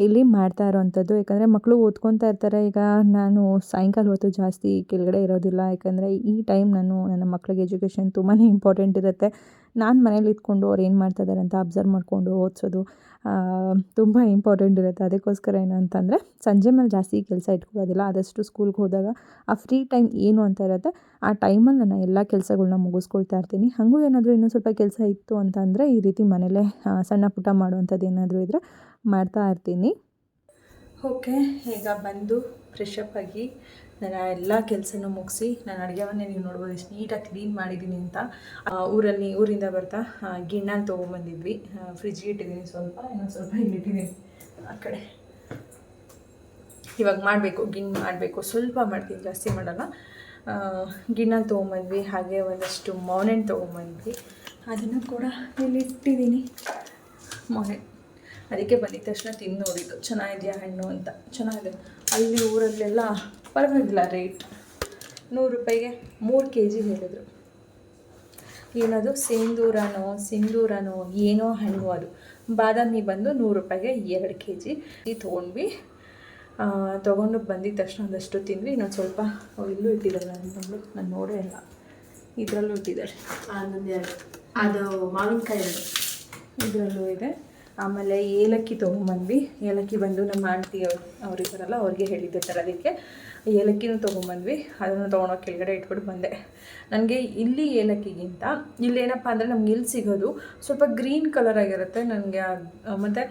ಇಲ್ಲಿ ಮಾಡ್ತಾ ಇರೋವಂಥದ್ದು ಯಾಕಂದರೆ ಮಕ್ಕಳು ಓದ್ಕೊತಾ ಇರ್ತಾರೆ. ಈಗ ನಾನು ಸಾಯಂಕಾಲ ಹೊತ್ತು ಜಾಸ್ತಿ ಕೆಳಗಡೆ ಇರೋದಿಲ್ಲ. ಯಾಕಂದರೆ ಈ ಟೈಮ್ ನಾನು ನನ್ನ ಮಕ್ಕಳಿಗೆ ಎಜುಕೇಷನ್ ತುಂಬಾ ಇಂಪಾರ್ಟೆಂಟ್ ಇರುತ್ತೆ. ನಾನು ಮನೇಲಿ ಇದ್ಕೊಂಡು ಅವ್ರು ಏನು ಮಾಡ್ತಾ ಇದ್ದಾರೆ ಅಂತ ಅಬ್ಸರ್ವ್ ಮಾಡಿಕೊಂಡು ಓದಿಸೋದು ತುಂಬ ಇಂಪಾರ್ಟೆಂಟ್ ಇರುತ್ತೆ. ಅದಕ್ಕೋಸ್ಕರ ಏನು ಅಂತಂದರೆ ಸಂಜೆ ಮೇಲೆ ಜಾಸ್ತಿ ಕೆಲಸ ಇಟ್ಕೊಳ್ಳೋದಿಲ್ಲ. ಆದಷ್ಟು ಸ್ಕೂಲ್ಗೆ ಹೋದಾಗ ಆ ಫ್ರೀ ಟೈಮ್ ಏನು ಅಂತ ಇರುತ್ತೆ, ಆ ಟೈಮಲ್ಲಿ ನಾನು ಎಲ್ಲ ಕೆಲಸಗಳನ್ನ ಮುಗಿಸ್ಕೊಳ್ತಾ ಇರ್ತೀನಿ. ಹಾಗೂ ಏನಾದರೂ ಇನ್ನೂ ಸ್ವಲ್ಪ ಕೆಲಸ ಇತ್ತು ಅಂತಂದರೆ ಈ ರೀತಿ ಮನೇಲೇ ಸಣ್ಣ ಪುಟ್ಟ ಮಾಡುವಂಥದ್ದು ಏನಾದರೂ ಇದ್ದರೆ ಮಾಡ್ತಾ ಇರ್ತೀನಿ. ಓಕೆ, ಈಗ ಬಂದು ಫ್ರೆಶ್ ಅಪ್ ಆಗಿ ನನ್ನ ಎಲ್ಲ ಕೆಲಸನೂ ಮುಗಿಸಿ ನಾನು ಅಡುಗೆವನ್ನೇ ನೀವು ನೋಡ್ಬೋದು, ಎಷ್ಟು ನೀಟಾಗಿ ಕ್ಲೀನ್ ಮಾಡಿದ್ದೀನಿ ಅಂತ. ಊರಲ್ಲಿ, ಊರಿಂದ ಬರ್ತಾ ಗಿಣ್ಣ ತೊಗೊಂಬಂದಿದ್ವಿ. ಫ್ರಿಜ್ಗೆ ಇಟ್ಟಿದ್ದೀನಿ ಸ್ವಲ್ಪ, ಇನ್ನೊಂದು ಸ್ವಲ್ಪ ಇಲ್ಲಿಟ್ಟಿದ್ದೀನಿ ಆ ಕಡೆ. ಇವಾಗ ಮಾಡಬೇಕು, ಗಿಣ್ಣು ಮಾಡಬೇಕು, ಸ್ವಲ್ಪ ಮಾಡ್ತೀನಿ, ಜಾಸ್ತಿ ಮಾಡಲ್ಲ. ಗಿಣ್ಣ ತೊಗೊಂಬಂದ್ವಿ, ಹಾಗೆ ಒಂದಷ್ಟು ಮೌನೆಣ್ಣು ತೊಗೊಂಬಂದ್ವಿ. ಅದನ್ನು ಕೂಡ ಇಲ್ಲಿ ಇಟ್ಟಿದ್ದೀನಿ. ಮಾರ್ನೆಣ್ಣು ಅದಕ್ಕೆ ಬಂದಿದ್ದ ತಕ್ಷಣ ತಿಂದು ನೋಡಿದ್ದು. ಚೆನ್ನಾಗಿದೆಯಾ ಹಣ್ಣು ಅಂತ. ಚೆನ್ನಾಗಿದೆ. ಅಲ್ಲಿ ಊರಲ್ಲೆಲ್ಲ ಪರವಾಗಿಲ್ಲ ರೇಟ್ ನೂರು ರೂಪಾಯಿಗೆ ಮೂರು ಕೆ ಜಿ ಹೇಳಿದರು. ಏನದು? ಸಿಂಧೂರನೋ ಸಿಂಧೂರನೋ ಏನೋ ಹಣ್ಣು ಅದು. ಬಾದಾಮಿ ಬಂದು ನೂರು ರೂಪಾಯಿಗೆ ಎರಡು ಕೆ ಜಿ ಈ ತೊಗೊಂಡ್ವಿ. ತೊಗೊಂಡು ಬಂದಿದ್ದ ತಕ್ಷಣ ಒಂದಷ್ಟು ತಿಂದ್ವಿ. ಇನ್ನೊಂದು ಸ್ವಲ್ಪ ಇಲ್ಲೂ ಇಟ್ಟಿದ್ದಾರೆ. ನಾನು ಬಂದು ನಾನು ನೋಡೇ ಇಲ್ಲ. ಇದರಲ್ಲೂ ಇಟ್ಟಿದ್ದಾರೆ. ಅದು ಮಾವಿನಕಾಯಿ ಇದರಲ್ಲೂ ಇದೆ. ಆಮೇಲೆ ಏಲಕ್ಕಿ ತೊಗೊಂಬಂದ್ವಿ. ಏಲಕ್ಕಿ ಬಂದು ನಮ್ಮ ಆಂಟಿ ಅವ್ರು ಅವರಿದ್ದಾರಲ್ಲ, ಅವ್ರಿಗೆ ಹೇಳಿದ್ದೆ ತರೋದಕ್ಕೆ ಏಲಕ್ಕಿನೂ ತೊಗೊಂಬಂದ್ವಿ. ಅದನ್ನು ತೊಗೊಂಡೋಗಿ ಕೆಳಗಡೆ ಇಟ್ಬಿಟ್ಟು ಬಂದೆ. ನನಗೆ ಇಲ್ಲಿ ಏಲಕ್ಕಿಗಿಂತ ಇಲ್ಲೇನಪ್ಪ ಅಂದರೆ ನಮ್ಗೆ ಇಲ್ಲಿ ಸಿಗೋದು ಸ್ವಲ್ಪ ಗ್ರೀನ್ ಕಲರ್ ಆಗಿರುತ್ತೆ ನನಗೆ ಮತ್ತು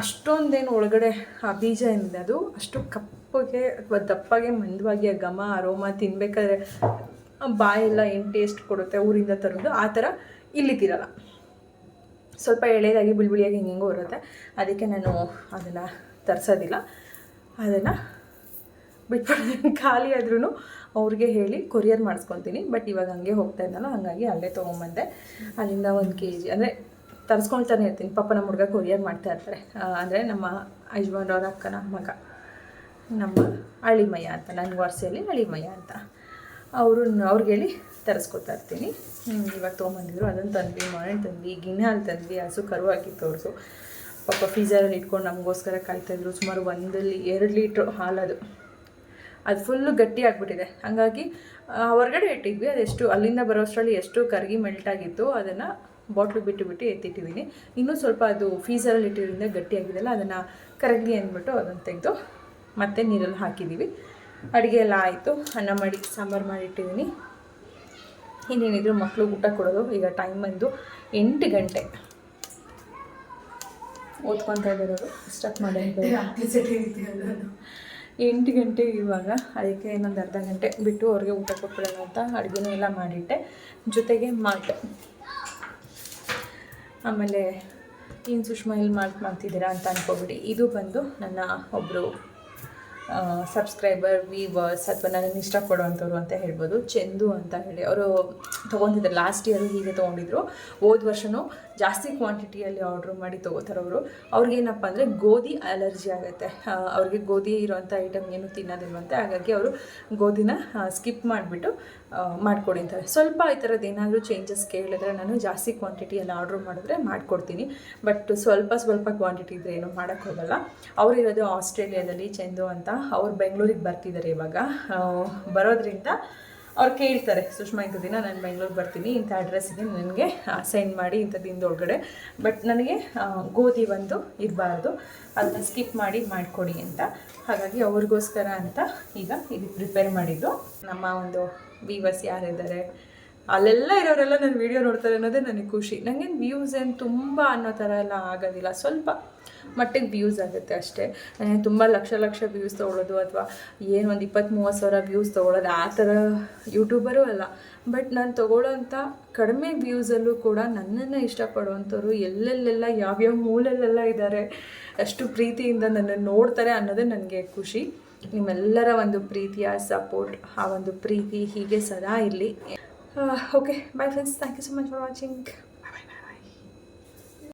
ಅಷ್ಟೊಂದೇನು ಒಳಗಡೆ ಆ ಬೀಜ ಏನಿದೆ ಅದು ಅಷ್ಟು ಕಪ್ಪಗೆ ಅಥವಾ ದಪ್ಪಗೆ ಮಂದವಾಗಿ ಆ ಘಮ, ಅರೋಮ ತಿನ್ಬೇಕಾದ್ರೆ ಬಾಯೆಲ್ಲ ಏನು ಟೇಸ್ಟ್ ಕೊಡುತ್ತೆ ಊರಿಂದ ತರೋದು ಆ ಥರ ಇಲ್ಲಿ ತಿರಲ್ಲ ಸ್ವಲ್ಪ ಎಳೆದಾಗಿ ಬಿಳ್ಬಿಳಿಯಾಗಿ ಹಿಂಗೆ ಬರುತ್ತೆ ಅದಕ್ಕೆ ನಾನು ಅದನ್ನು ತರಿಸೋದಿಲ್ಲ. ಅದನ್ನು ಬಿಟ್ಬಿಡ್ತೀನಿ ಖಾಲಿ ಆದ್ರೂ ಅವ್ರಿಗೆ ಹೇಳಿ ಕೊರಿಯರ್ ಮಾಡಿಸ್ಕೊತೀನಿ ಬಟ್ ಇವಾಗ ಹಂಗೆ ಹೋಗ್ತಾ ಇದ್ದಲ್ಲ ಹಾಗಾಗಿ ಅಲ್ಲೇ ತೊಗೊಂಬಂದೆ. ಅಲ್ಲಿಂದ ಒಂದು ಕೆ ಜಿ ಅಂದರೆ ತರಿಸ್ಕೊಳ್ತಾನೆ ಇರ್ತೀನಿ. ಪಾಪ ನಮ್ಮ ಹುಡುಗ ಕೊರಿಯರ್ ಮಾಡ್ತಾ ಇರ್ತಾರೆ. ಅಂದರೆ ನಮ್ಮ ಯಜಮಾನ್ರವ್ರ ಅಕ್ಕನ ಮಗ. ನಮ್ಮ ಅಳಿಮಯ್ಯ ಅಂತ ನನ್ನ ವರ್ಸೆಯಲ್ಲಿ ಅಳಿಮಯ್ಯ ಅಂತ. ಅವರು ಅವ್ರಿಗೆ ಹೇಳಿ ತರಿಸ್ಕೊತಾ ಇರ್ತೀನಿ. ಇವಾಗ ತೊಗೊಂಬಂದಿದ್ರು ಅದನ್ನು ತಂದ್ವಿ ಮಾರ್ನಿಂಗ್ ತಂದ್ವಿ, ಗಿಣ್ಣೆ ಹಾಲು ತಂದ್ವಿ, ಹಸು ಕರು ಹಾಕಿತ್ತು ಅವ್ರದ್ದು ಪಾಪ ಫ್ರೀಜರಲ್ಲಿ ಇಟ್ಕೊಂಡು ನಮಗೋಸ್ಕರ ಕಾಯ್ತಾಯಿದ್ರು ಸುಮಾರು ಒಂದಲ್ಲಿ ಎರಡು ಲೀಟ್ರ್ ಹಾಲದು ಅದು. ಫುಲ್ಲು ಗಟ್ಟಿ ಆಗಿಬಿಟ್ಟಿದೆ. ಹಾಗಾಗಿ ಹೊರಗಡೆ ಇಟ್ಟಿದ್ವಿ ಅದೆಷ್ಟು ಅಲ್ಲಿಂದ ಬರೋಷ್ಟರಲ್ಲಿ ಎಷ್ಟು ಕರಗಿ ಮೆಲ್ಟ್ ಆಗಿತ್ತು ಅದನ್ನು ಬಾಟ್ಲು ಬಿಟ್ಟು ಬಿಟ್ಟು ಎತ್ತಿಟ್ಟಿದ್ದೀನಿ ಇನ್ನೂ ಸ್ವಲ್ಪ ಅದು ಫೀಸರಲ್ಲಿ ಇಟ್ಟಿರೋದ್ರಿಂದ ಗಟ್ಟಿಯಾಗಿದೆಯಲ್ಲ ಅದನ್ನು ಕರಗಿ ಅಂದ್ಬಿಟ್ಟು ಅದನ್ನು ತೆಗೆದು ಮತ್ತೆ ನೀರಲ್ಲಿ ಹಾಕಿದ್ದೀವಿ ಅಡುಗೆ ಎಲ್ಲ ಆಯಿತು, ಅನ್ನ ಮಾಡಿ, ಸಾಂಬಾರು ಮಾಡಿಟ್ಟಿದ್ದೀನಿ ಇನ್ನೇನಿದ್ರು ಮಕ್ಕಳು ಊಟ ಕೊಡೋದು ಈಗ ಟೈಮ್ ಬಂದು ಎಂಟು ಗಂಟೆ. ಓದ್ಕೊತಾ ಇದ್ದಾರೆ ಸ್ಟಾಪ್ ಮಾಡಿ ಎಂಟು ಗಂಟೆ ಇವಾಗ ಅದಕ್ಕೆ ಇನ್ನೊಂದು ಅರ್ಧ ಗಂಟೆ ಬಿಟ್ಟು ಅವ್ರಿಗೆ ಊಟ ಕೊಟ್ಬಿಡೋಣ ಅಂತ ಅಡುಗೆನೂ ಎಲ್ಲ ಮಾಡಿಟ್ಟೆ. ಜೊತೆಗೆ ಮಾಲ್ಟ್. ಆಮೇಲೆ ಏನು ಸುಷ್ಮಾ ಇಲ್ಲಿ ಮಾಲ್ಟ್ ಮಾಡ್ತಿದ್ದೀರಾ ಅಂತ ಅನ್ಕೋಬಿಡಿ. ಇದು ಬಂದು ನನ್ನ ಒಬ್ಬರು ಸಬ್ಸ್ಕ್ರೈಬರ್ ವೀವರ್ಸ್ ಅಥವಾ ನನಗೆ ಇಷ್ಟಪಡುವಂಥವ್ರು ಅಂತ ಹೇಳ್ಬೋದು. ಚೆಂದು ಅಂತ ಹೇಳಿ. ಅವರು ತೊಗೊಂಡಿದ್ದಾರೆ ಲಾಸ್ಟ್ ಇಯರು ಹೀಗೆ ತೊಗೊಂಡಿದ್ರು. ಹೋದ ವರ್ಷವೂ ಜಾಸ್ತಿ ಕ್ವಾಂಟಿಟಿಯಲ್ಲಿ ಆರ್ಡ್ರ್ ಮಾಡಿ ತೊಗೋತಾರವರು ಅವ್ರಿಗೇನಪ್ಪ ಅಂದರೆ ಗೋಧಿ ಅಲರ್ಜಿ ಆಗುತ್ತೆ. ಅವ್ರಿಗೆ ಗೋಧಿ ಇರೋವಂಥ ಐಟಮ್ ಏನು ತಿನ್ನೋದಿಲ್ವಂತೆ, ಹಾಗಾಗಿ ಅವರು ಗೋಧಿನ ಸ್ಕಿಪ್ ಮಾಡಿಬಿಟ್ಟು ಮಾಡಿಕೊಡಿ ಅಂತಾರೆ ಸ್ವಲ್ಪ ಈ ಥರದ್ದು ಏನಾದರೂ ಚೇಂಜಸ್ ಕೇಳಿದ್ರೆ ನಾನು ಜಾಸ್ತಿ ಕ್ವಾಂಟಿಟಿಯಲ್ಲಿ ಆರ್ಡ್ರ್ ಮಾಡಿದ್ರೆ ಮಾಡಿಕೊಡ್ತೀನಿ. ಬಟ್ ಸ್ವಲ್ಪ ಸ್ವಲ್ಪ ಕ್ವಾಂಟಿಟಿ ಇದ್ರೆ ಏನೂ ಮಾಡೋಕ್ಕೆ ಹೋಗಲ್ಲ. ಅವರಿರೋದು ಆಸ್ಟ್ರೇಲಿಯಾದಲ್ಲಿ ಚೆಂದು ಅಂತ ಅವ್ರು ಬೆಂಗಳೂರಿಗೆ ಬರ್ತಿದ್ದಾರೆ ಇವಾಗ. ಬರೋದ್ರಿಂದ ಅವ್ರು ಕೇಳ್ತಾರೆ, ಸುಷ್ಮಾ, ಇಂಥ ದಿನ ನಾನು ಬೆಂಗಳೂರು ಬರ್ತೀನಿ, ಇಂಥ ಅಡ್ರೆಸ್ಸಿಗೆ ನನಗೆ ಸೆಂಡ್ ಮಾಡಿ ಇಂಥ ದಿನದೊಳಗಡೆ ಬಟ್ ನನಗೆ ಗೋಧಿ ಒಂದು ಇರಬಾರ್ದು ಅದನ್ನ ಸ್ಕಿಪ್ ಮಾಡಿ ಮಾಡಿಕೊಡಿ ಅಂತ. ಹಾಗಾಗಿ ಅವ್ರಿಗೋಸ್ಕರ ಅಂತ ಈಗ ಇದು ಪ್ರಿಪೇರ್ ಮಾಡಿದ್ದು. ನಮ್ಮ ಒಂದು ವೀವರ್ಸ್ ಯಾರಿದ್ದಾರೆ ಅಲ್ಲೆಲ್ಲ ಇರೋರೆಲ್ಲ ನನ್ನ ವೀಡಿಯೋ ನೋಡ್ತಾರೆ ಅನ್ನೋದೇ ನನಗೆ ಖುಷಿ. ನನಗೇನು ವ್ಯೂಸ್ ಏನು ತುಂಬ ಅನ್ನೋ ಥರ ಎಲ್ಲ ಆಗೋದಿಲ್ಲ. ಸ್ವಲ್ಪ ಮಟ್ಟಿಗೆ ವ್ಯೂಸ್ ಆಗುತ್ತೆ ಅಷ್ಟೇ. ತುಂಬ ಲಕ್ಷ ಲಕ್ಷ ವ್ಯೂಸ್ ತೊಗೊಳ್ಳೋದು ಅಥವಾ ಏನು ಒಂದು ಇಪ್ಪತ್ತು ಮೂವತ್ತು ಸಾವಿರ ವ್ಯೂಸ್ ತೊಗೊಳೋದು, ಆ ಥರ ಯೂಟ್ಯೂಬರು ಅಲ್ಲ. ಬಟ್ ನಾನು ತೊಗೊಳ್ಳೋಂಥ ಕಡಿಮೆ ವ್ಯೂಸಲ್ಲೂ ಕೂಡ ನನ್ನನ್ನು ಇಷ್ಟಪಡುವಂಥವ್ರು ಎಲ್ಲೆಲ್ಲೆಲ್ಲ ಯಾವ್ಯಾವ ಮೂಲಲ್ಲೆಲ್ಲ ಇದ್ದಾರೆ ಅಷ್ಟು ಪ್ರೀತಿಯಿಂದ ನನ್ನನ್ನು ನೋಡ್ತಾರೆ ಅನ್ನೋದೇ ನನಗೆ ಖುಷಿ. ನಿಮ್ಮೆಲ್ಲರ ಒಂದು ಪ್ರೀತಿಯ ಸಪೋರ್ಟ್ ಆ ಒಂದು ಪ್ರೀತಿ ಹೀಗೆ ಸದಾ ಇರಲಿ. Okay bye friends thank you so much for watching